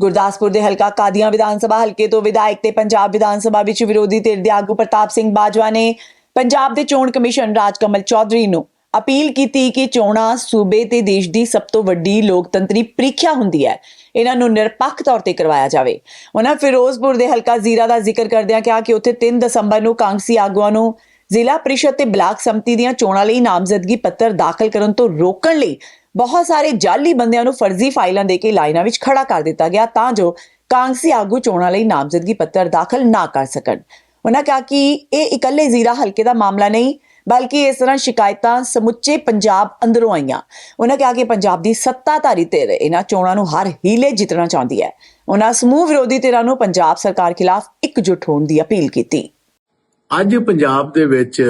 ਗੁਰਦਾਸਪੁਰ ਦੇ ਹਲਕਾ ਕਾਦੀਆਂ ਵਿਧਾਨ ਸਭਾ ਹਲਕੇ ਤੋਂ ਵਿਧਾਇਕ ਤੇ ਪੰਜਾਬ ਵਿਧਾਨ ਸਭਾ ਵਿੱਚ ਵਿਰੋਧੀ ਧਿਰ ਦੇ ਆਗੂ ਪ੍ਰਤਾਪ ਸਿੰਘ ਬਾਜਵਾ ਨੇ ਪੰਜਾਬ ਦੇ ਚੋਣ ਕਮਿਸ਼ਨ ਰਾਜਕਮਲ ਚੌਧਰੀ ਨੂੰ ਅਪੀਲ ਕੀਤੀ ਕਿ ਚੋਣਾਂ ਸੂਬੇ ਤੇ ਦੇਸ਼ ਦੀ ਸਭ ਤੋਂ ਵੱਡੀ ਲੋਕਤੰਤਰੀ ਪ੍ਰੀਖਿਆ ਹੁੰਦੀ ਹੈ। ਇਹਨਾਂ ਨੂੰ ਨਿਰਪੱਖ ਤੌਰ ਤੇ ਕਰਵਾਇਆ ਜਾਵੇ। ਉਹਨਾਂ ਫਿਰੋਜ਼ਪੁਰ ਦੇ ਹਲਕਾ ਜ਼ੀਰਾ ਦਾ ਜ਼ਿਕਰ ਕਰਦਿਆਂ ਕਿਹਾ ਕਿ ਉੱਥੇ 3 ਦਸੰਬਰ ਨੂੰ ਕਾਂਗਸੀ ਆਗੂਆਂ ਨੂੰ ਜ਼ਿਲ੍ਹਾ ਪ੍ਰੀਸ਼ਦ ਤੇ ਬਲਾਕ ਸੰਮਤੀ ਦੀਆਂ ਚੋਣਾਂ ਲਈ ਨਾਮਜ਼ਦਗੀ ਪੱਤਰ ਦਾਖਲ ਕਰਨ ਤੋਂ ਰੋਕਣ ਲਈ ਬਹੁਤ ਸਾਰੇ ਜਾਲੀ ਬੰਦਿਆਂ ਨੂੰ ਫਰਜ਼ੀ ਫਾਈਲਾਂ ਦੇ ਕੇ ਲਾਈਨਾਂ ਵਿੱਚ ਖੜਾ ਕਰ ਦਿੱਤਾ ਗਿਆ ਤਾਂ ਜੋ ਕਾਂਗਸੀ ਆਗੂ ਚੋਣਾਂ ਲਈ ਨਾਮਜ਼ਦਗੀ ਪੱਤਰ ਦਾਖਲ ਨਾ ਕਰ ਸਕਣ। ਉਹਨਾਂ ਕਿਹਾ ਕਿ ਇਹ ਇਕੱਲੇ ਜ਼ੀਰਾ ਹਲਕੇ ਦਾ ਮਾਮਲਾ ਨਹੀਂ ਬਲਕਿ ਇਸ ਤਰ੍ਹਾਂ ਸ਼ਿਕਾਇਤਾਂ ਸਮੁੱਚੇ ਪੰਜਾਬ ਅੰਦਰੋਂ ਆਈਆਂ। ਉਹਨਾਂ ਕਿਹਾ ਕਿ ਪੰਜਾਬ ਦੀ ਸੱਤਾਧਾਰੀ ਧਿਰ ਇਹਨਾਂ ਚੋਣਾਂ ਨੂੰ ਹਰ ਹੀਲੇ ਜਿੱਤਣਾ ਚਾਹੁੰਦੀ ਹੈ। ਉਹਨਾਂ ਸਮੂਹ ਵਿਰੋਧੀ ਧਿਰਾਂ ਨੂੰ ਪੰਜਾਬ ਸਰਕਾਰ ਖਿਲਾਫ ਇਕਜੁੱਟ ਹੋਣ ਦੀ ਅਪੀਲ ਕੀਤੀ।
ਅੱਜ ਪੰਜਾਬ ਦੇ ਵਿੱਚ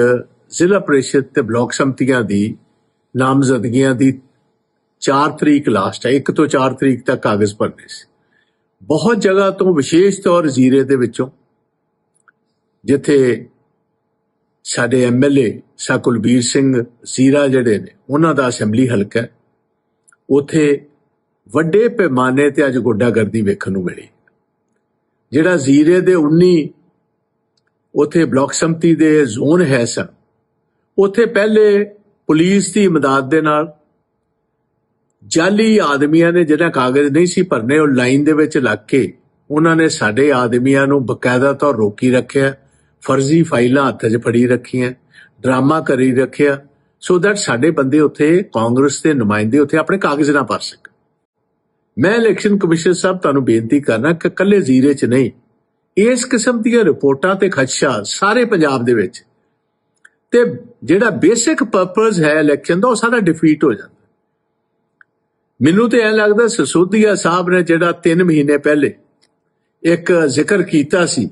ਜ਼ਿਲ੍ਹਾ ਪ੍ਰੀਸ਼ਦ ਤੇ ਬਲਾਕ ਸੰਮਤੀਆਂ ਦੀ ਨਾਮਜ਼ਦਗੀਆਂ ਦੀ 4 ਤਰੀਕ ਲਾਸਟ ਹੈ। 1 ਤੋਂ 4 ਤਰੀਕ ਤੱਕ ਕਾਗਜ਼ ਭਰਨੇ ਸੀ। ਬਹੁਤ ਜਗ੍ਹਾ ਤੋਂ ਵਿਸ਼ੇਸ਼ ਤੌਰ ਜ਼ੀਰੇ ਦੇ ਵਿੱਚੋਂ ਜਿੱਥੇ ਸਾਡੇ ਐਮਐਲਏ ਸਾਕੁਲਬੀਰ ਸਿੰਘ ਜ਼ੀਰਾ ਜਿਹੜੇ ਨੇ, ਉਹਨਾਂ ਦਾ ਅਸੈਂਬਲੀ ਹਲਕਾ ਹੈ। ਉਥੇ ਵੱਡੇ ਪੈਮਾਨੇ ਤੇ ਅੱਜ ਗੁੰਡਾਗਰਦੀ ਵੇਖਣ ਨੂੰ ਮਿਲੀ। ਜਿਹੜਾ ਜ਼ੀਰੇ ਦੇ 19 ਉਥੇ ਬਲਾਕ ਸੰਮਤੀ ਦੇ ਜ਼ੋਨ ਹੈ ਸਨ ਉਥੇ ਪਹਿਲੇ ਪੁਲਿਸ ਦੀ ਮਦਦ ਦੇ ਨਾਲ ਜਾਲੀ ਆਦਮੀਆਂ ਨੇ ਜਿਹੜਾ ਕਾਗਜ਼ ਨਹੀਂ ਸੀ ਭਰਨੇ, ਉਹ ਲਾਈਨ ਦੇ ਵਿੱਚ ਲੱਗ ਕੇ ਉਹਨਾਂ ਨੇ ਸਾਡੇ ਆਦਮੀਆਂ ਨੂੰ ਬਕਾਇਦਾ ਤੌਰ ਰੋਕੀ ਰੱਖਿਆ। ਫਰਜ਼ੀ ਫਾਈਲਾਂ ਹੱਥ 'ਚ ਫੜੀ ਰੱਖੀਆਂ, ਡਰਾਮਾ ਕਰੀ ਰੱਖਿਆ। ਸੋ ਦੈਟ ਸਾਡੇ ਬੰਦੇ ਉੱਥੇ, ਕਾਂਗਰਸ ਦੇ ਨੁਮਾਇੰਦੇ ਉੱਥੇ ਆਪਣੇ ਕਾਗਜ਼ ਨਾ ਭਰ ਸਕਣ। ਮੈਂ ਇਲੈਕਸ਼ਨ ਕਮਿਸ਼ਨ ਸਾਹਿਬ ਤੁਹਾਨੂੰ ਬੇਨਤੀ ਕਰਨਾ ਕਿ ਕੱਲੇ ਜ਼ੀਰੇ 'ਚ ਨਹੀਂ। ਇਸ ਕਿਸਮ ਦੀਆਂ ਰਿਪੋਰਟਾਂ ਤੇ ਖਦਸ਼ਾ ਸਾਰੇ ਪੰਜਾਬ ਦੇ ਵਿੱਚ। ਤੇ ਜਿਹੜਾ ਬੇਸਿਕ ਪਰਪਸ ਹੈ ਇਲੈਕਸ਼ਨ ਦਾ, ਉਹ ਸਾਰਾ ਡਿਫੀਟ ਹੋ ਜਾਂਦਾ। ਮੈਨੂੰ ਤੇ ਐ ਲੱਗਦਾ ਸਸੋਦੀਆ ਸਾਹਿਬ ਨੇ ਜਿਹੜਾ 3 ਮਹੀਨੇ ਪਹਿਲੇ ਇੱਕ ਜ਼ਿਕਰ ਕੀਤਾ ਸੀ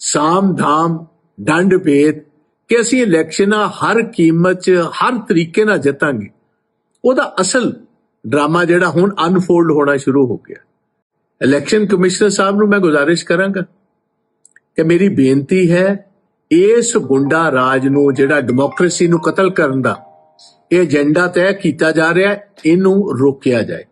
ਸਾਮ ਧਾਮ ਡੰਡ ਭੇਦ ਕਿ ਅਸੀਂ ਇਲੈਕਸ਼ਨਾਂ ਹਰ ਕੀਮਤ 'ਚ, ਹਰ ਤਰੀਕੇ ਨਾਲ ਜਿੱਤਾਂਗੇ। ਉਹਦਾ ਅਸਲ ਡਰਾਮਾ ਜਿਹੜਾ ਹੁਣ ਅਨਫੋਲਡ ਹੋਣਾ ਸ਼ੁਰੂ ਹੋ ਗਿਆ। ਇਲੈਕਸ਼ਨ ਕਮਿਸ਼ਨਰ ਸਾਹਿਬ ਨੂੰ ਮੈਂ ਗੁਜ਼ਾਰਿਸ਼ ਕਰਾਂਗਾ ਕਿ ਮੇਰੀ ਬੇਨਤੀ ਹੈ, ਇਸ ਗੁੰਡਾ ਰਾਜ ਨੂੰ ਜਿਹੜਾ ਡੈਮੋਕ੍ਰੇਸੀ ਨੂੰ ਕਤਲ ਕਰਨ ਦਾ ਇਹ ਏਜੰਡਾ ਤੈਅ ਕੀਤਾ ਜਾ ਰਿਹਾ, ਇਹਨੂੰ ਰੋਕਿਆ ਜਾਏ।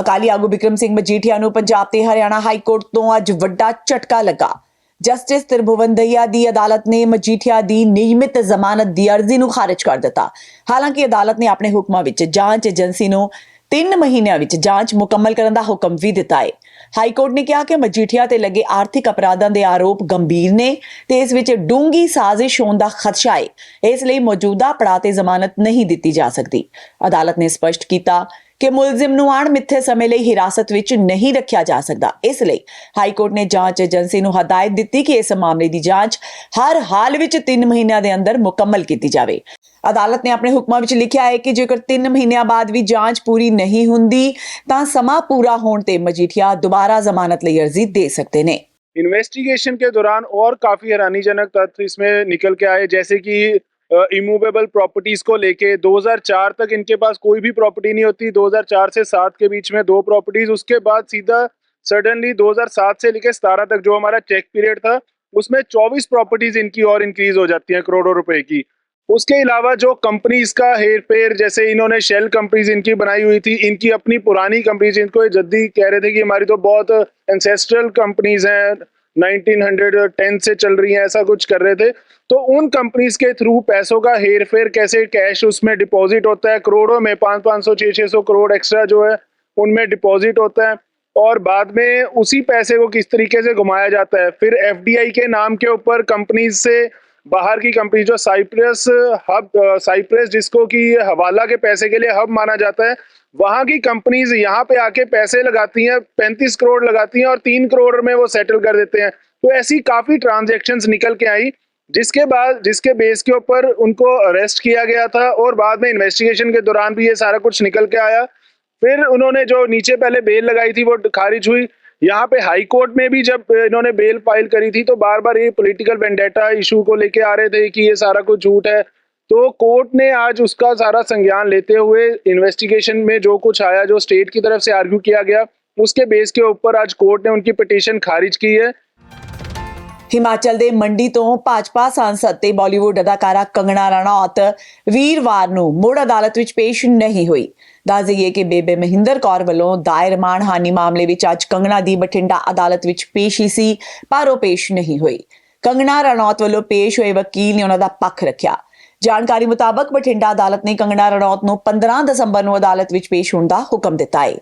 ਅਕਾਲੀ ਆਗੂ ਬਿਕਰਮ ਸਿੰਘ ਮਜੀਠੀਆ ਨੂੰ ਪੰਜਾਬ ਤੇ ਹਰਿਆਣਾ ਹਾਈ ਕੋਰਟ ਤੋਂ ਅੱਜ ਵੱਡਾ ਝਟਕਾ ਲੱਗਾ। ਜਸਟਿਸ ਤਿਰਭੁਵਨ ਦਈਆ ਦੀ ਅਦਾਲਤ ਨੇ ਮਜੀਠੀਆ ਦੀ ਨਿਯਮਿਤ ਜ਼ਮਾਨਤ ਦੀ ਅਰਜ਼ੀ ਨੂੰ ਖਾਰਜ ਕਰ ਦਿੱਤਾ। ਹਾਲਾਂਕਿ ਅਦਾਲਤ ਨੇ ਆਪਣੇ ਹੁਕਮਾਂ ਵਿੱਚ ਜਾਂਚ ਏਜੰਸੀ ਨੂੰ 3 ਮਹੀਨਿਆਂ ਵਿੱਚ ਜਾਂਚ ਮੁਕੰਮਲ ਕਰਨ ਦਾ ਹੁਕਮ ਵੀ ਦਿੱਤਾ ਹੈ ਹਾਈ ਕੋਰਟ ਨੇ ਕਿਹਾ ਕਿ ਮਜੀਠੀਆ ਤੇ ਲੱਗੇ ਆਰਥਿਕ ਅਪਰਾਧਾਂ ਦੇ ਆਰੋਪ ਗੰਭੀਰ ਨੇ ਤੇ ਇਸ ਵਿੱਚ ਡੂੰਗੀ ਸਾਜ਼ਿਸ਼ ਹੋਣ ਦਾ ਖਦਸ਼ਾ ਹੈ ਇਸ ਲਈ ਮੌਜੂਦਾ ਪੜਾਅ ਤੇ ਜ਼ਮਾਨਤ ਨਹੀਂ ਦਿੱਤੀ ਜਾ ਸਕਦੀ। ਅਦਾਲਤ ਨੇ ਸਪਸ਼ਟ ਕੀਤਾ ਕਿ ਮੁਲਜ਼ਮ ਨੂੰ ਅਣਮਿੱਥੇ ਸਮੇਂ ਲਈ ਹਿਰਾਸਤ ਵਿੱਚ ਨਹੀਂ ਰੱਖਿਆ ਜਾ ਸਕਦਾ ਇਸ ਲਈ ਹਾਈ ਕੋਰਟ ਨੇ ਜਾਂਚ ਏਜੰਸੀ ਨੂੰ ਹਦਾਇਤ ਦਿੱਤੀ ਕਿ ਇਸ ਮਾਮਲੇ ਦੀ ਜਾਂਚ ਹਰ ਹਾਲ ਵਿੱਚ 3 ਮਹੀਨਿਆਂ ਦੇ ਅੰਦਰ ਮੁਕੰਮਲ ਕੀਤੀ ਜਾਵੇ ਅਦਾਲਤ ਨੇ ਆਪਣੇ ਹੁਕਮਾਂ ਵਿੱਚ ਲਿਖਿਆ ਹੈ ਕਿ ਜੇਕਰ 3 ਮਹੀਨਿਆਂ ਬਾਅਦ ਵੀ ਜਾਂਚ ਪੂਰੀ ਨਹੀਂ ਹੁੰਦੀ ਤਾਂ ਸਮਾਂ ਪੂਰਾ ਹੋਣ ਤੇ ਮਜੀਠੀਆ ਦੁਬਾਰਾ ਜ਼ਮਾਨਤ ਲਈ ਅਰਜ਼ੀ ਦੇ ਸਕਦੇ ਨੇ
इन्वेस्टिगेशन के दौरान और काफी हैरानीजनक तथ्य इसमें निकल के आए जैसे कि इमूवेबल प्रॉपर्टीज़ को लेके। 2004 तक इनके पास कोई भी प्रॉपर्टी नहीं होती। 2004 से 7 के बीच में दो प्रॉपर्टीज़ उसके बाद सीधा सडनली 2007 से लेके 17 तक जो हमारा चेक पीरियड था, उसमें 24 प्रॉपर्टीज़ इनकी और इंक्रीज हो जाती हैं करोड़ों रुपए की। उसके अलावा जो कंपनीज़ का हेर फेर जैसे इन्होंने शेल कंपनीज़ इनकी बनाई हुई थी, इनकी अपनी पुरानी कंपनीज़ इनको जद्दी कह रहे थे कि हमारी तो बहुत एंसेस्ट्रल कंपनीज़ हैं। 1910 से चल रही हैं, ऐसा कुछ कर रहे थे। तो उन कंपनीज़ के थ्रू पैसों का हेर फेर कैसे कैश उसमें डिपॉजिट होता है? करोड़ों में पाँच पाँच सौ, छः छः सौ करोड़ एक्स्ट्रा जो है, उनमें डिपॉजिट होता है। और बाद में उसी पैसे को किस तरीके से घुमाया जाता है? फिर एफडीआई के नाम के ऊपर कंपनीज़ से बाहर की कंपनी जो साइप्रस हब साइप्रस जिसको कि हवाला के पैसे के लिए हब माना जाता है वहाँ की कंपनीज़ यहाँ पे आके पैसे लगाती हैं, पैंतीस करोड़ लगाती हैं और तीन करोड़ में वो सेटल कर देते हैं। तो ऐसी काफ़ी ट्रांजेक्शन निकल के आई, जिसके बाद, जिसके बेस के ऊपर उनको अरेस्ट किया गया था और बाद में इन्वेस्टिगेशन के दौरान भी ये सारा कुछ निकल के आया। फिर उन्होंने जो नीचे पहले बेल लगाई थी, वो खारिज हुई। यहाँ पे हाई कोर्ट में भी जब इन्होंने बेल फ़ाइल करी थी तो बार बार ये पॉलिटिकल वेंडेटा इशू को लेके आ रहे थे कि ये सारा कुछ झूठ है। तो कोर्ट ने आज उसका सारा संज्ञान लेते हुए इन्वेस्टिगेशन में जो कुछ आया जो स्टेट की तरफ से आर्ग्यू किया गया उसके बेस के ऊपर आज कोर्ट ने उनकी पिटीशन खारिज की है
ਹਿਮਾਚਲ ਦੇ ਮੰਡੀ ਤੋਂ ਭਾਜਪਾ ਸਾਂਸਦ ਤੇ ਬਾਲੀਵੁੱਡ ਅਦਾਕਾਰਾ ਕੰਗਣਾ ਰਣੌਤ ਵੀਰਵਾਰ ਨੂੰ ਮੁੜ ਅਦਾਲਤ ਵਿੱਚ ਪੇਸ਼ ਨਹੀਂ ਹੋਈ ਦੱਸ ਦਈਏ ਕਿ ਬੇਬੇ ਮਹਿੰਦਰ ਕੌਰ ਵੱਲੋਂ ਦਾਇਰ ਮਾਣਹਾਨੀ ਮਾਮਲੇ ਵਿੱਚ ਅੱਜ ਕੰਗਣਾ ਦੀ ਬਠਿੰਡਾ ਅਦਾਲਤ ਵਿੱਚ ਪੇਸ਼ੀ ਸੀ ਪਰ ਉਹ ਪੇਸ਼ ਨਹੀਂ ਹੋਈ ਕੰਗਣਾ ਰਣੌਤ ਵੱਲੋਂ ਪੇਸ਼ ਹੋਏ ਵਕੀਲ ਨੇ ਉਹਨਾਂ ਦਾ ਪੱਖ ਰੱਖਿਆ ਜਾਣਕਾਰੀ ਮੁਤਾਬਕ ਬਠਿੰਡਾ ਅਦਾਲਤ ਨੇ ਕੰਗਣਾ ਰਣੌਤ ਨੂੰ 15 ਦਸੰਬਰ ਨੂੰ ਅਦਾਲਤ ਵਿੱਚ ਪੇਸ਼ ਹੋਣ ਦਾ ਹੁਕਮ ਦਿੱਤਾ ਹੈ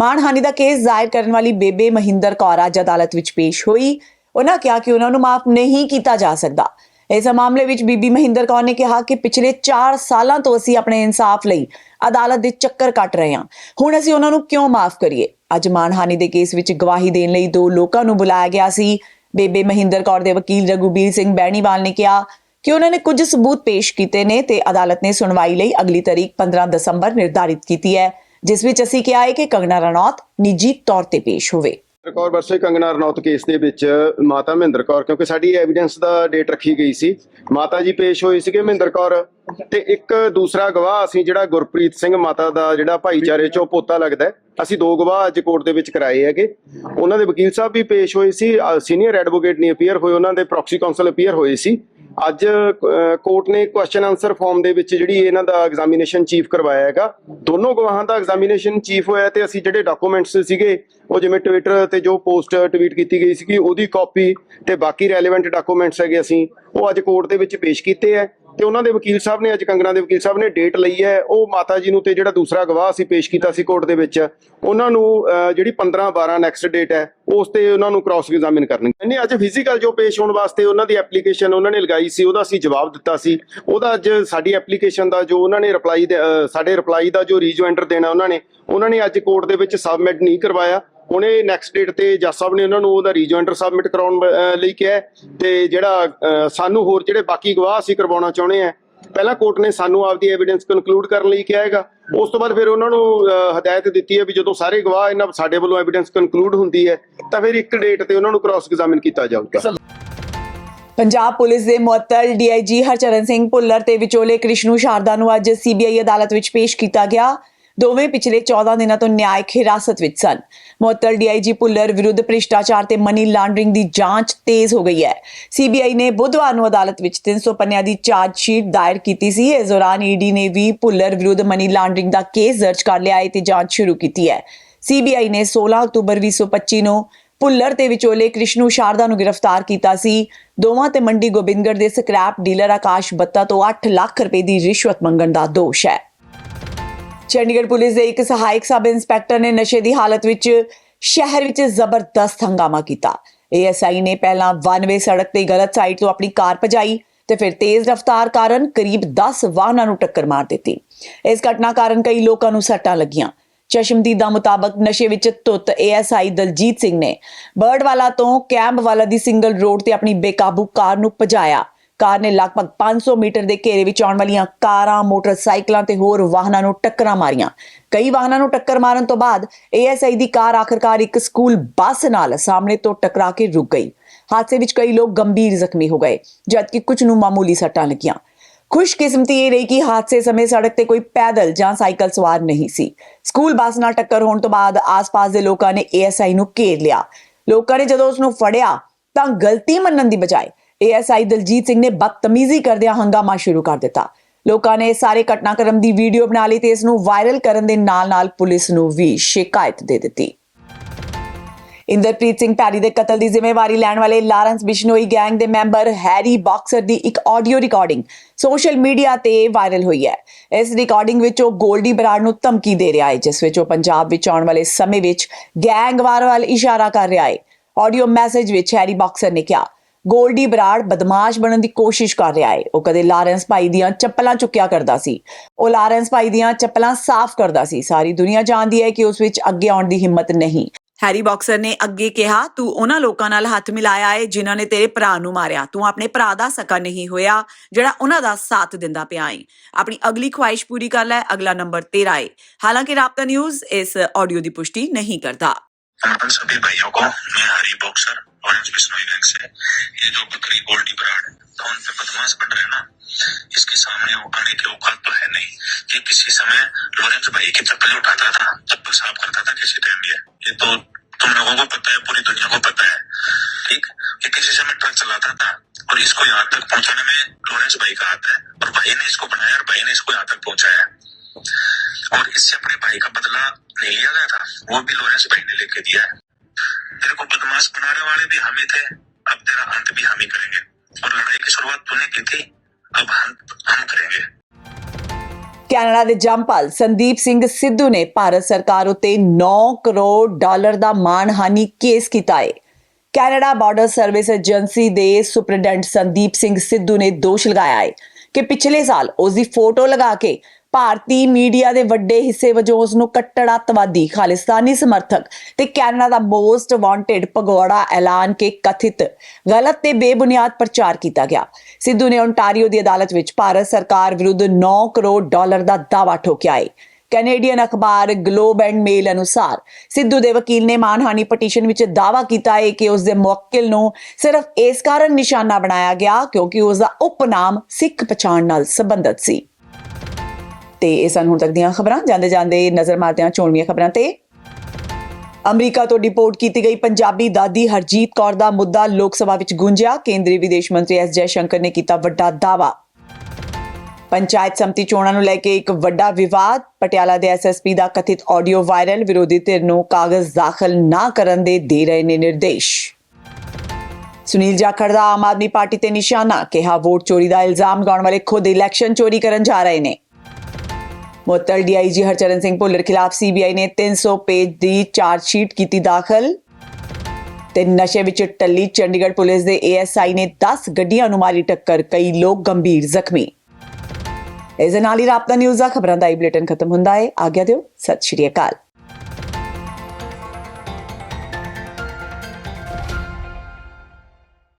ਮਾਣਹਾਨੀ ਦਾ ਕੇਸ ਦਾਇਰ ਕਰਨ ਵਾਲੀ ਬੇਬੇ ਮਹਿੰਦਰ ਕੌਰ ਅੱਜ ਅਦਾਲਤ ਵਿੱਚ ਪੇਸ਼ ਹੋਈ। ਉਹਨਾਂ ਕਿਹਾ ਕਿ ਉਹਨਾਂ ਨੂੰ ਮਾਫ ਨਹੀਂ ਕੀਤਾ ਜਾ ਸਕਦਾ। ਇਸ ਮਾਮਲੇ ਵਿੱਚ ਬੀਬੀ ਮਹਿੰਦਰ ਕੌਰ ਨੇ ਕਿਹਾ ਕਿ ਪਿਛਲੇ 4 ਸਾਲਾਂ ਤੋਂ ਅਸੀਂ ਆਪਣੇ ਇਨਸਾਫ ਲਈ ਅਦਾਲਤ ਦੇ ਚੱਕਰ ਕੱਟ ਰਹੇ ਹਾਂ। ਹੁਣ ਅਸੀਂ ਉਹਨਾਂ ਨੂੰ ਕਿਉਂ ਮਾਫ ਕਰੀਏ? ਅੱਜ ਮਾਨਹਾਨੀ ਦੇ ਕੇਸ ਵਿੱਚ ਗਵਾਹੀ ਦੇਣ ਲਈ ਦੋ ਲੋਕਾਂ ਨੂੰ ਬੁਲਾਇਆ ਗਿਆ ਸੀ। ਬੇਬੇ ਮਹਿੰਦਰ ਕੌਰ ਦੇ ਵਕੀਲ ਰਘੂਬੀਰ ਸਿੰਘ ਬੈਣੀਵਾਲ ਨੇ ਕਿਹਾ ਕਿ ਉਹਨਾਂ ਨੇ ਕੁਝ ਸਬੂਤ ਪੇਸ਼ ਕੀਤੇ ਨੇ ਤੇ ਅਦਾਲਤ ਨੇ ਸੁਣਵਾਈ ਲਈ ਅਗਲੀ ਤਾਰੀਖ 15 ਦਸੰਬਰ ਨਿਰਧਾਰਿਤ ਕੀਤੀ ਹੈ, ਜਿਸ ਵਿੱਚ ਅਸੀਂ ਕਿਹਾ ਹੈ ਕਿ ਕੰਗਨਾ ਰਣੌਤ ਨਿੱਜੀ ਤੌਰ ਤੇ ਪੇਸ਼ ਹੋਵੇ।
ਮਹਿੰਦਰ ਕੌਰ ਵਰਸੇ ਕੰਗਨਾ ਰਣੌਤ ਕੇਸ ਦੇ ਵਿੱਚ ਮਾਤਾ ਮਹਿੰਦਰ ਕੌਰ, ਕਿਉਂਕਿ ਸਾਡੀ ਐਵੀਡੈਂਸ ਦਾ ਡੇਟ ਰੱਖੀ ਗਈ ਸੀ, ਮਾਤਾ ਜੀ ਪੇਸ਼ ਹੋਏ ਸੀਗੇ ਮਹਿੰਦਰ ਕੌਰ ਤੇ ਇੱਕ ਦੂਸਰਾ ਗਵਾਹ ਅਸੀਂ ਜਿਹੜਾ ਗੁਰਪ੍ਰੀਤ ਸਿੰਘ ਮਾਤਾ ਦਾ ਜਿਹੜਾ ਭਾਈਚਾਰੇ ਚੋਂ ਪੋਤਾ ਲੱਗਦਾ ਅਸੀਂ ਦੋ ਗਵਾਹ ਅੱਜ ਕੋਰਟ ਦੇ ਵਿੱਚ ਕਰਾਏ ਹੈਗੇ। ਉਹਨਾਂ ਦੇ ਵਕੀਲ ਸਾਹਿਬ ਵੀ ਪੇਸ਼ ਹੋਏ ਸੀ ਸੀਨੀਅਰ ਐਡਵੋਕੇਟ ਨਹੀਂ ਅਪੀਅਰ ਹੋਏ, ਉਹਨਾਂ ਦੇ ਪ੍ਰੋਕਸੀ ਕਾਉਂਸਲ ਅਪੀਅਰ ਹੋਏ ਸੀ। ਅੱਜ ਕੋਰਟ ਨੇ ਕੁਐਸਚਨ ਆਨਸਰ ਫਾਰਮ ਦੇ ਵਿੱਚ ਜਿਹੜੀ ਇਹਨਾਂ ਦਾ ਐਗਜ਼ਾਮੀਨੇਸ਼ਨ ਚੀਫ ਕਰਵਾਇਆ ਹੈਗਾ, ਦੋਨੋਂ ਗਵਾਹਾਂ ਦਾ ਐਗਜ਼ਾਮੀਨੇਸ਼ਨ ਚੀਫ ਹੋਇਆ ਤੇ ਅਸੀਂ ਜਿਹੜੇ ਡਾਕੂਮੈਂਟਸ ਸੀਗੇ, ਉਹ ਜਿਵੇਂ ਟਵਿੱਟਰ ਤੇ ਜੋ ਪੋਸਟ ਟਵੀਟ ਕੀਤੀ ਗਈ ਸੀਗੀ, ਉਹਦੀ ਕਾਪੀ ਤੇ ਬਾਕੀ ਰੈਲੇਵੈਂਟ ਡਾਕੂਮੈਂਟਸ ਹੈਗੇ ਅਸੀਂ, ਉਹ ਅੱਜ ਕੋਰਟ ਦੇ ਵਿੱਚ ਪੇਸ਼ ਕੀਤੇ ਹੈ। ਤੇ ਉਹਨਾਂ ਦੇ ਵਕੀਲ ਸਾਹਿਬ ਨੇ ਅੱਜ ਕੰਗਣਾ ਦੇ ਵਕੀਲ ਸਾਹਿਬ ਨੇ ਡੇਟ ਲਈ ਹੈ। ਉਹ ਮਾਤਾ ਜੀ ਨੂੰ ਤੇ ਜਿਹੜਾ ਦੂਸਰਾ ਗਵਾਹ ਅਸੀਂ ਪੇਸ਼ ਕੀਤਾ ਸੀ ਕੋਰਟ ਦੇ ਵਿੱਚ, ਉਹਨਾਂ ਨੂੰ ਜਿਹੜੀ 15 12 ਨੈਕਸਟ ਡੇਟ ਹੈ, ਉਸ ਤੇ ਉਹਨਾਂ ਨੂੰ ਕ੍ਰਾਸ ਐਗਜ਼ਾਮਿਨ ਕਰਨਗੇ ਨਹੀਂ ਅੱਜ ਫਿਜ਼ੀਕਲ ਜੋ ਪੇਸ਼ ਹੋਣ ਵਾਸਤੇ ਉਹਨਾਂ ਦੀ ਐਪਲੀਕੇਸ਼ਨ ਉਹਨਾਂ ਨੇ ਲਗਾਈ ਸੀ, ਉਹਦਾ ਅਸੀਂ ਜਵਾਬ ਦਿੱਤਾ ਸੀ। ਉਹਦਾ ਅੱਜ ਸਾਡੀ ਐਪਲੀਕੇਸ਼ਨ ਦਾ ਜੋ ਉਹਨਾਂ ਨੇ ਰਿਪਲਾਈ ਸਾਡੇ ਰਿਪਲਾਈ ਦਾ ਜੋ ਰੀਜੁਆਇੰਟਰ ਦੇਣਾ ਉਹਨਾਂ ਨੇ ਉਹਨਾਂ ਨੇ ਅੱਜ ਕੋਰਟ ਦੇ ਵਿੱਚ ਸਬਮਿਟ ਨਹੀਂ ਕਰਵਾਇਆ। ਹੁਣ ਨੈਕਸਟ ਡੇਟ ਤੇ ਜੱਜ ਸਾਹਿਬ ਨੇ ਉਹਨਾਂ ਨੂੰ ਉਹਦਾ ਰੀਜੁਆਇੰਟਰ ਸਬਮਿਟ ਕਰਾਉਣ ਲਈ ਕਿਹਾ ਤੇ ਜਿਹੜਾ ਸਾਨੂੰ ਹੋਰ ਜਿਹੜੇ ਬਾਕੀ ਗਵਾਹ ਅਸੀਂ ਕਰਵਾਉਣਾ ਚਾਹੁੰਦੇ ਆ ਪਹਿਲਾਂ ਕੋਰਟ ਨੇ ਸਾਨੂੰ ਆਪਦੀ ਐਵੀਡੈਂਸ ਕਨਕਲੂਡ ਕਰਨ ਲਈ ਕਿਹਾ ਹੈਗਾ। ਉਸ ਤੋਂ ਬਾਅਦ ਫਿਰ ਉਹਨਾਂ ਨੂੰ ਹਦਾਇਤ ਦਿੱਤੀ ਹੈ ਵੀ ਜਦੋਂ ਸਾਰੇ ਗਵਾਹ ਇਹਨਾਂ ਸਾਡੇ ਵੱਲੋਂ ਐਵੀਡੈਂਸ ਕਨਕਲੂਡ ਹੁੰਦੀ ਹੈ, ਤਾਂ ਫਿਰ ਇੱਕ ਡੇਟ ਤੇ ਉਹਨਾਂ ਨੂੰ ਕ੍ਰਾਸ ਐਗਜ਼ਾਮਿਨ ਕੀਤਾ ਜਾਊਗਾ।
ਪੰਜਾਬ ਪੁਲਿਸ ਦੇ ਮੁਅੱਤਲ ਡੀਆਈਜੀ ਹਰਚਰਨ ਸਿੰਘ ਭੁੱਲਰ ਤੇ ਵਿਚੋਲੇ ਕ੍ਰਿਸ਼ਨੂ ਸ਼ਾਰਦਾ ਨੂੰ ਅੱਜ ਸੀਬੀਆਈ ਅਦਾਲਤ ਵਿੱਚ ਪੇਸ਼ ਕੀਤਾ ਗਿਆ। ਦੋਵੇਂ ਪਿਛਲੇ 14 ਦਿਨਾਂ ਤੋਂ ਨਿਆਇਕ ਹਿਰਾਸਤ ਵਿੱਚ ਸਨ। ਮੁਅੱਤਲ ਡੀਆਈਜੀ ਭੁੱਲਰ ਵਿਰੁੱਧ ਭ੍ਰਿਸ਼ਟਾਚਾਰ ਤੇ ਮਨੀ ਲਾਂਡਰਿੰਗ ਦੀ ਜਾਂਚ ਤੇਜ਼ ਹੋ ਗਈ ਹੈ। ਸੀਬੀਆਈ ਨੇ ਬੁੱਧਵਾਰ ਨੂੰ ਅਦਾਲਤ ਵਿੱਚ 300 ਪੰਨਿਆਂ ਦੀ ਚਾਰਜ ਸ਼ੀਟ ਦਾਇਰ ਕੀਤੀ ਸੀ। ਇਸ ਦੌਰਾਨ ਈਡੀ ਨੇ ਵੀ ਭੁੱਲਰ ਵਿਰੁੱਧ ਮਨੀ ਲਾਂਡਰਿੰਗ ਦਾ ਕੇਸ ਦਰਜ ਕਰ ਲਿਆ ਹੈ ਤੇ ਜਾਂਚ ਸ਼ੁਰੂ ਕੀਤੀ ਹੈ। ਸੀਬੀਆਈ ਨੇ 16 ਅਕਤੂਬਰ 2025 ਨੂੰ ਭੁੱਲਰ ਤੇ ਵਿਚੋਲੇ ਕ੍ਰਿਸ਼ਨੂ ਸ਼ਾਰਦਾ ਨੂੰ ਗ੍ਰਿਫਤਾਰ ਕੀਤਾ ਸੀ। ਦੋਵਾਂ ਤੇ ਮੰਡੀ ਗੋਬਿੰਦਗੜ੍ਹ ਦੇ ਸਕ੍ਰੈਪ ਡੀਲਰ ਆਕਾਸ਼ ਬੱਤਾ ਤੋਂ 8 ਲੱਖ ਰੁਪਏ ਦੀ ਰਿਸ਼ਵਤ ਮੰਗਣ ਦਾ ਦੋਸ਼ ਹੈ। ਚੰਡੀਗੜ੍ਹ ਪੁਲਿਸ ਦੇ ਇੱਕ ਸਹਾਇਕ ਸਬ ਇੰਸਪੈਕਟਰ ਨੇ ਨਸ਼ੇ ਦੀ ਹਾਲਤ ਵਿੱਚ ਸ਼ਹਿਰ ਵਿੱਚ ਜ਼ਬਰਦਸਤ ਹੰਗਾਮਾ ਕੀਤਾ। ਏਐਸਆਈ ਨੇ ਪਹਿਲਾਂ ਵਨਵੇ ਸੜਕ ਤੇ ਗਲਤ ਸਾਈਡ ਤੋਂ ਆਪਣੀ ਕਾਰ ਭਜਾਈ ਤੇ ਫਿਰ ਤੇਜ਼ ਰਫ਼ਤਾਰ ਕਾਰਨ ਕਰੀਬ 10 ਵਾਹਨਾਂ ਨੂੰ ਟੱਕਰ ਮਾਰ ਦਿੱਤੀ। ਇਸ ਘਟਨਾ ਕਾਰਨ ਕਈ ਲੋਕਾਂ ਨੂੰ ਸੱਟਾਂ ਲੱਗੀਆਂ। ਚਸ਼ਮਦੀਦਾਂ ਮੁਤਾਬਕ ਨਸ਼ੇ ਵਿੱਚ ਧੁੱਤ ਏਐਸਆਈ ਦਲਜੀਤ ਸਿੰਘ ਨੇ ਬਰਡਵਾਲਾ ਤੋਂ ਕੈਂਪ ਵਾਲਾ ਦੀ ਸਿੰਗਲ ਰੋਡ ਤੇ ਆਪਣੀ ਬੇਕਾਬੂ ਕਾਰ ਨੂੰ ਭਜਾਇਆ। ਕਾਰ ਨੇ ਲਗਭਗ 500 ਮੀਟਰ ਦੇ ਘੇਰੇ ਵਿੱਚ ਆਉਣ ਵਾਲੀਆਂ ਕਾਰਾਂ, ਮੋਟਰਸਾਈਕਲਾਂ ਤੇ ਹੋਰ ਵਾਹਨਾਂ ਨੂੰ ਟੱਕਰਾਂ ਮਾਰੀਆਂ। ਕਈ ਵਾਹਨਾਂ ਨੂੰ ਟੱਕਰ ਮਾਰਨ ਤੋਂ ਬਾਅਦ ਏਐਸਆਈ ਦੀ ਕਾਰ ਆਖਰਕਾਰ ਇੱਕ ਸਕੂਲ ਬੱਸ ਨਾਲ ਸਾਹਮਣੇ ਤੋਂ ਟਕਰਾ ਕੇ ਰੁਕ ਗਈ। ਹਾਦਸੇ ਵਿੱਚ ਕਈ ਲੋਕ ਗੰਭੀਰ ਜ਼ਖਮੀ ਹੋ ਗਏ, ਜਦਕਿ ਕੁਝ ਨੂੰ ਮਾਮੂਲੀ ਸੱਟਾਂ ਲੱਗੀਆਂ। ਖੁਸ਼ਕਿਸਮਤੀ ਇਹ ਰਹੀ ਕਿ ਹਾਦਸੇ ਸਮੇਂ ਸੜਕ ਤੇ ਕੋਈ ਪੈਦਲ ਜਾਂ ਸਾਈਕਲ ਸਵਾਰ ਨਹੀਂ ਸੀ। ਸਕੂਲ ਬੱਸ ਨਾਲ ਟੱਕਰ ਹੋਣ ਤੋਂ ਬਾਅਦ ਆਸ-ਪਾਸ ਦੇ ਲੋਕਾਂ ਨੇ ਏਐਸਆਈ ਨੂੰ ਘੇਰ ਲਿਆ। ਲੋਕਾਂ ਨੇ ਜਦੋਂ ਉਸ ਨੂੰ ਫੜਿਆ ਤਾਂ ਗਲਤੀ ਮੰਨਣ ਦੀ ਬਜਾਏ ਏਐਸਆਈ ਦਲਜੀਤ ਸਿੰਘ ਨੇ ਬਦਤਮੀਜ਼ੀ ਕਰਦਿਆਂ ਹੰਗਾਮਾ ਸ਼ੁਰੂ ਕਰ ਦਿੱਤਾ। ਲੋਕਾਂ ਨੇ ਸਾਰੇ ਘਟਨਾਕ੍ਰਮ ਦੀ ਵੀਡੀਓ ਬਣਾ ਲਈ ਤੇ ਇਸ ਨੂੰ ਵਾਇਰਲ ਕਰਨ ਦੇ ਨਾਲ-ਨਾਲ ਪੁਲਿਸ ਨੂੰ ਵੀ ਸ਼ਿਕਾਇਤ ਦੇ ਦਿੱਤੀ। ਇੰਦਰਪ੍ਰੀਤ ਸਿੰਘ ਪੈਰੀ ਦੇ ਕਤਲ ਦੀ ਜ਼ਿੰਮੇਵਾਰੀ ਲੈਣ ਵਾਲੇ ਲਾਰੈਂਸ ਬਿਸ਼ਨੋਈ ਗੈਂਗ ਦੇ ਮੈਂਬਰ ਹੈਰੀ ਬਾਕਸਰ ਦੀ ਇੱਕ ਆਡੀਓ ਰਿਕਾਰਡਿੰਗ ਸੋਸ਼ਲ ਮੀਡੀਆ ਤੇ ਵਾਇਰਲ ਹੋਈ ਹੈ। ਇਸ ਰਿਕਾਰਡਿੰਗ ਵਿੱਚ ਉਹ ਗੋਲਡੀ ਬਰਾੜ ਨੂੰ ਧਮਕੀ ਦੇ ਰਿਹਾ ਹੈ, ਜਿਸ ਵਿੱਚ ਉਹ ਪੰਜਾਬ ਵਿੱਚ ਆਉਣ ਵਾਲੇ ਸਮੇਂ ਵਿੱਚ ਗੈਂਗਵਾਰ ਵੱਲ ਇਸ਼ਾਰਾ ਕਰ ਰਿਹਾ ਹੈ। ਆਡੀਓ ਮੈਸੇਜ ਵਿੱਚ ਹੈਰੀ ਬਾਕਸਰ ਨੇ ਕਿਹਾ ਗੋਲਡੀ ਬਰਾੜ ਬਦਮਾਸ਼ ਬਣਨ ਦੀ ਕੋਸ਼ਿਸ਼ ਕਰ ਰਿਹਾ ਏ ਉਹ ਕਦੇ ਲਾਰੈਂਸ ਭਾਈ ਦੀਆਂ ਚੱਪਲਾਂ ਚੁੱਕਿਆ ਕਰਦਾ ਸੀ। ਉਹ ਲਾਰੈਂਸ ਭਾਈ ਦੀਆਂ ਚੱਪਲਾਂ ਸਾਫ਼ ਕਰਦਾ ਸੀ। ਸਾਰੀ ਦੁਨੀਆ ਜਾਣਦੀ ਹੈ ਕਿ ਉਸ ਵਿੱਚ ਅੱਗੇ ਆਉਣ ਦੀ ਹਿੰਮਤ ਨਹੀਂ। ਹੈਰੀ ਬਾਕਸਰ ਨੇ ਅੱਗੇ ਕਿਹਾ ਤੂੰ ਉਹਨਾਂ ਲੋਕਾਂ ਨਾਲ ਹੱਥ ਮਿਲਾਇਆ ਏ ਜਿਨ੍ਹਾਂ ਨੇ ਤੇਰੇ ਭਰਾ ਨੂੰ ਮਾਰਿਆ। ਤੂੰ ਆਪਣੇ ਭਰਾ ਦਾ ਸਕਾ ਨਹੀਂ ਹੋਇਆ ਜਿਹੜਾ ਉਹਨਾਂ ਦਾ ਸਾਥ ਦਿੰਦਾ ਪਿਆ ਏ। ਆਪਣੀ ਅਗਲੀ ਖੁਆਇਸ਼ ਪੂਰੀ ਕਰ ਲੈ ਅਗਲਾ ਨੰਬਰ 13 ਏ। ਹਾਲਾਂਕਿ ਰਾਪਤਾ ਨਿਊਜ਼ ਇਸ ਆਡੀਓ ਦੀ ਪੁਸ਼ਟੀ ਨਹੀਂ
ਕਰਦਾ। ਸਭੀ ਭਾਈਓ ਕੋ ਮੈਂ ਹਰੀ ਬਾਕਸਰ। ऑरेंज बिश्नोई बैंक से ये जो बकरी गोल्डी ब्रांड कौन पे बदमाश बन रहे ना, इसके सामने आने की औकात तो है नहीं। ये किसी समय लॉरेंस भाई की चप्पल उठाता था चप्पल साफ़ करता था किसी टाइम ये ये तो तुम लोगों को पता है, पूरी दुनिया को पता है। ठीक? ये किसी समय ट्रक चलाता था और इसको यहाँ तक पहुँचाने में लॉरेंस भाई का हाथ है और भाई ने इसको बनाया और भाई ने इसको यहाँ तक पहुँचाया। और इससे अपने भाई का बदला नहीं लिया गया था, वो भी लॉरेंस भाई ने लेके दिया है। तेरे को बदमाश बनाने वाले भी हम ही थे अब तेरा अंत भी हम ही करेंगे और लड़ाई की शुरुआत तूने की थी अब हम हम करेंगे
ਕੈਨੇਡਾ ਦੇ ਜੰਪਲ ਸੰਦੀਪ ਸਿੰਘ ਸਿੱਧੂ ਨੇ ਭਾਰਤ ਸਰਕਾਰ ਉੱਤੇ 9 ਕਰੋੜ ਡਾਲਰ ਦਾ ਮਾਣਹਾਨੀ ਕੇਸ ਕੀਤਾ ਹੈ ਕੈਨੇਡਾ ਬਾਰਡਰ ਸਰਵਿਸ ਏਜੰਸੀ ਦੇ ਸੁਪਰਡੈਂਟ ਸੰਦੀਪ ਸਿੰਘ ਸਿੱਧੂ ਨੇ ਦੋਸ਼ ਲਗਾਇਆ ਹੈ ਕਿ ਪਿਛਲੇ ਸਾਲ ਉਸ ਦੀ ਫੋਟੋ ਲਗਾ ਕੇ ਭਾਰਤੀ ਮੀਡੀਆ ਦੇ ਵੱਡੇ ਹਿੱਸੇ ਵਜੋਂ ਉਸ ਨੂੰ ਕੱਟੜ ਅੱਤਵਾਦੀ ਖਾਲਿਸਤਾਨੀ ਸਮਰਥਕ ਤੇ ਕੈਨੇਡਾ ਦਾ ਮੋਸਟ ਵਾਂਟਡ ਭਗੌੜਾ ਐਲਾਨ ਕੇ ਕਥਿਤ ਗਲਤ ਤੇ ਬੇਬੁਨਿਆਦ ਪ੍ਰਚਾਰ ਕੀਤਾ ਗਿਆ। ਸਿੱਧੂ ਨੇ ਓਨਟਾਰੀਓ ਦੀ ਅਦਾਲਤ ਵਿੱਚ ਭਾਰਤ ਸਰਕਾਰ ਵਿਰੁੱਧ 9 ਕਰੋੜ ਡਾਲਰ ਦਾ ਦਾਅਵਾ ਠੋਕਿਆ ਹੈ ਕੈਨੇਡੀਅਨ ਅਖਬਾਰ ਗਲੋਬ ਐਂਡ ਮੇਲ ਅਨੁਸਾਰ ਸਿੱਧੂ ਦੇ ਵਕੀਲ ਨੇ ਮਾਨਹਾਨੀ ਪਟੀਸ਼ਨ ਵਿੱਚ ਦਾਅਵਾ ਕੀਤਾ ਹੈ ਕਿ ਉਸ ਦੇ ਮੁਵੱਕਿਲ ਨੂੰ ਸਿਰਫ ਇਸ ਕਾਰਨ ਨਿਸ਼ਾਨਾ ਬਣਾਇਆ ਗਿਆ ਕਿਉਂਕਿ ਉਸ ਦਾ ਉਪਨਾਮ ਸਿੱਖ ਪਛਾਣ ਨਾਲ ਸੰਬੰਧਿਤ ਸੀ। ਤੇ ਇਹ ਸਨ ਹੁਣ ਤੱਕ ਦੀਆਂ ਖਬਰਾਂ। ਜਾਂਦੇ ਜਾਂਦੇ ਨਜ਼ਰ ਮਾਰਦੇ ਹਾਂ ਚੋਣਵੀਆਂ ਖਬਰਾਂ ਤੇ। ਅਮਰੀਕਾ ਤੋਂ ਡਿਪੋਰਟ ਕੀਤੀ ਗਈ ਪੰਜਾਬੀ ਦਾਦੀ ਹਰਜੀਤ ਕੌਰ ਦਾ ਮੁੱਦਾ ਲੋਕ ਸਭਾ ਵਿੱਚ ਗੂੰਜਿਆ। ਕੇਂਦਰੀ ਵਿਦੇਸ਼ ਮੰਤਰੀ ਐਸ ਜੈ ਸ਼ੰਕਰ ਨੇ ਕੀਤਾ ਵੱਡਾ ਦਾਅਵਾ। ਪੰਚਾਇਤ ਸਮਤੀ ਚੋਣਾਂ ਨੂੰ ਲੈ ਕੇ ਇੱਕ ਵੱਡਾ ਵਿਵਾਦ ਪਟਿਆਲਾ ਦੇ ਐਸਐਸਪੀ ਦਾ ਕਥਿਤ ਆਡੀਓ ਵਾਇਰਲ ਵਿਰੋਧੀ ਧਿਰ ਨੂੰ ਕਾਗਜ਼ ਦਾਖਲ ਨਾ ਕਰਨ ਦੇ ਦੇ ਰਹੇ ਨੇ ਨਿਰਦੇਸ਼। ਸੁਨੀਲ ਜਾਖੜ ਦਾ ਆਮ ਆਦਮੀ ਪਾਰਟੀ ਤੇ ਨਿਸ਼ਾਨਾ, ਕਿਹਾ ਵੋਟ ਚੋਰੀ ਦਾ ਇਲਜ਼ਾਮ ਲਗਾਉਣ ਵਾਲੇ ਖੁਦ ਇਲੈਕਸ਼ਨ ਚੋਰੀ ਕਰਨ ਜਾ ਰਹੇ ਨੇ। ਮੁਅੱਤਲ ਡੀਆਈਜੀ ਹਰਚਰਨ ਸਿੰਘ ਭੁੱਲਰ ਖਿਲਾਫ ਸੀਬੀਆਈ ਨੇ 300 ਪੇਜ ਦੀ ਚਾਰਜ ਸ਼ੀਟ ਕੀਤੀ ਦਾਖਲ। ਤੇ ਨਸ਼ੇ ਵਿੱਚ ਟੱਲੀ ਚੰਡੀਗੜ੍ਹ ਪੁਲਿਸ ਦੇ ਏਐਸਆਈ ਨੇ 10 ਗੱਡੀਆਂ ਨੂੰ ਮਾਰੀ ਟੱਕਰ, ਕਈ ਲੋਕ ਗੰਭੀਰ ਜ਼ਖਮੀ। ਇਸ ਦੇ ਨਾਲ ਹੀ ਰਾਬਤਾ ਨਿਊਜ਼ ਦਾ ਖਬਰਾਂ ਦਾ ਇਹ ਬੁਲੇਟਿਨ ਖਤਮ ਹੁੰਦਾ ਹੈ। ਆਗਿਆ ਦਿਓ, ਸਤਿ ਸ਼੍ਰੀ ਅਕਾਲ।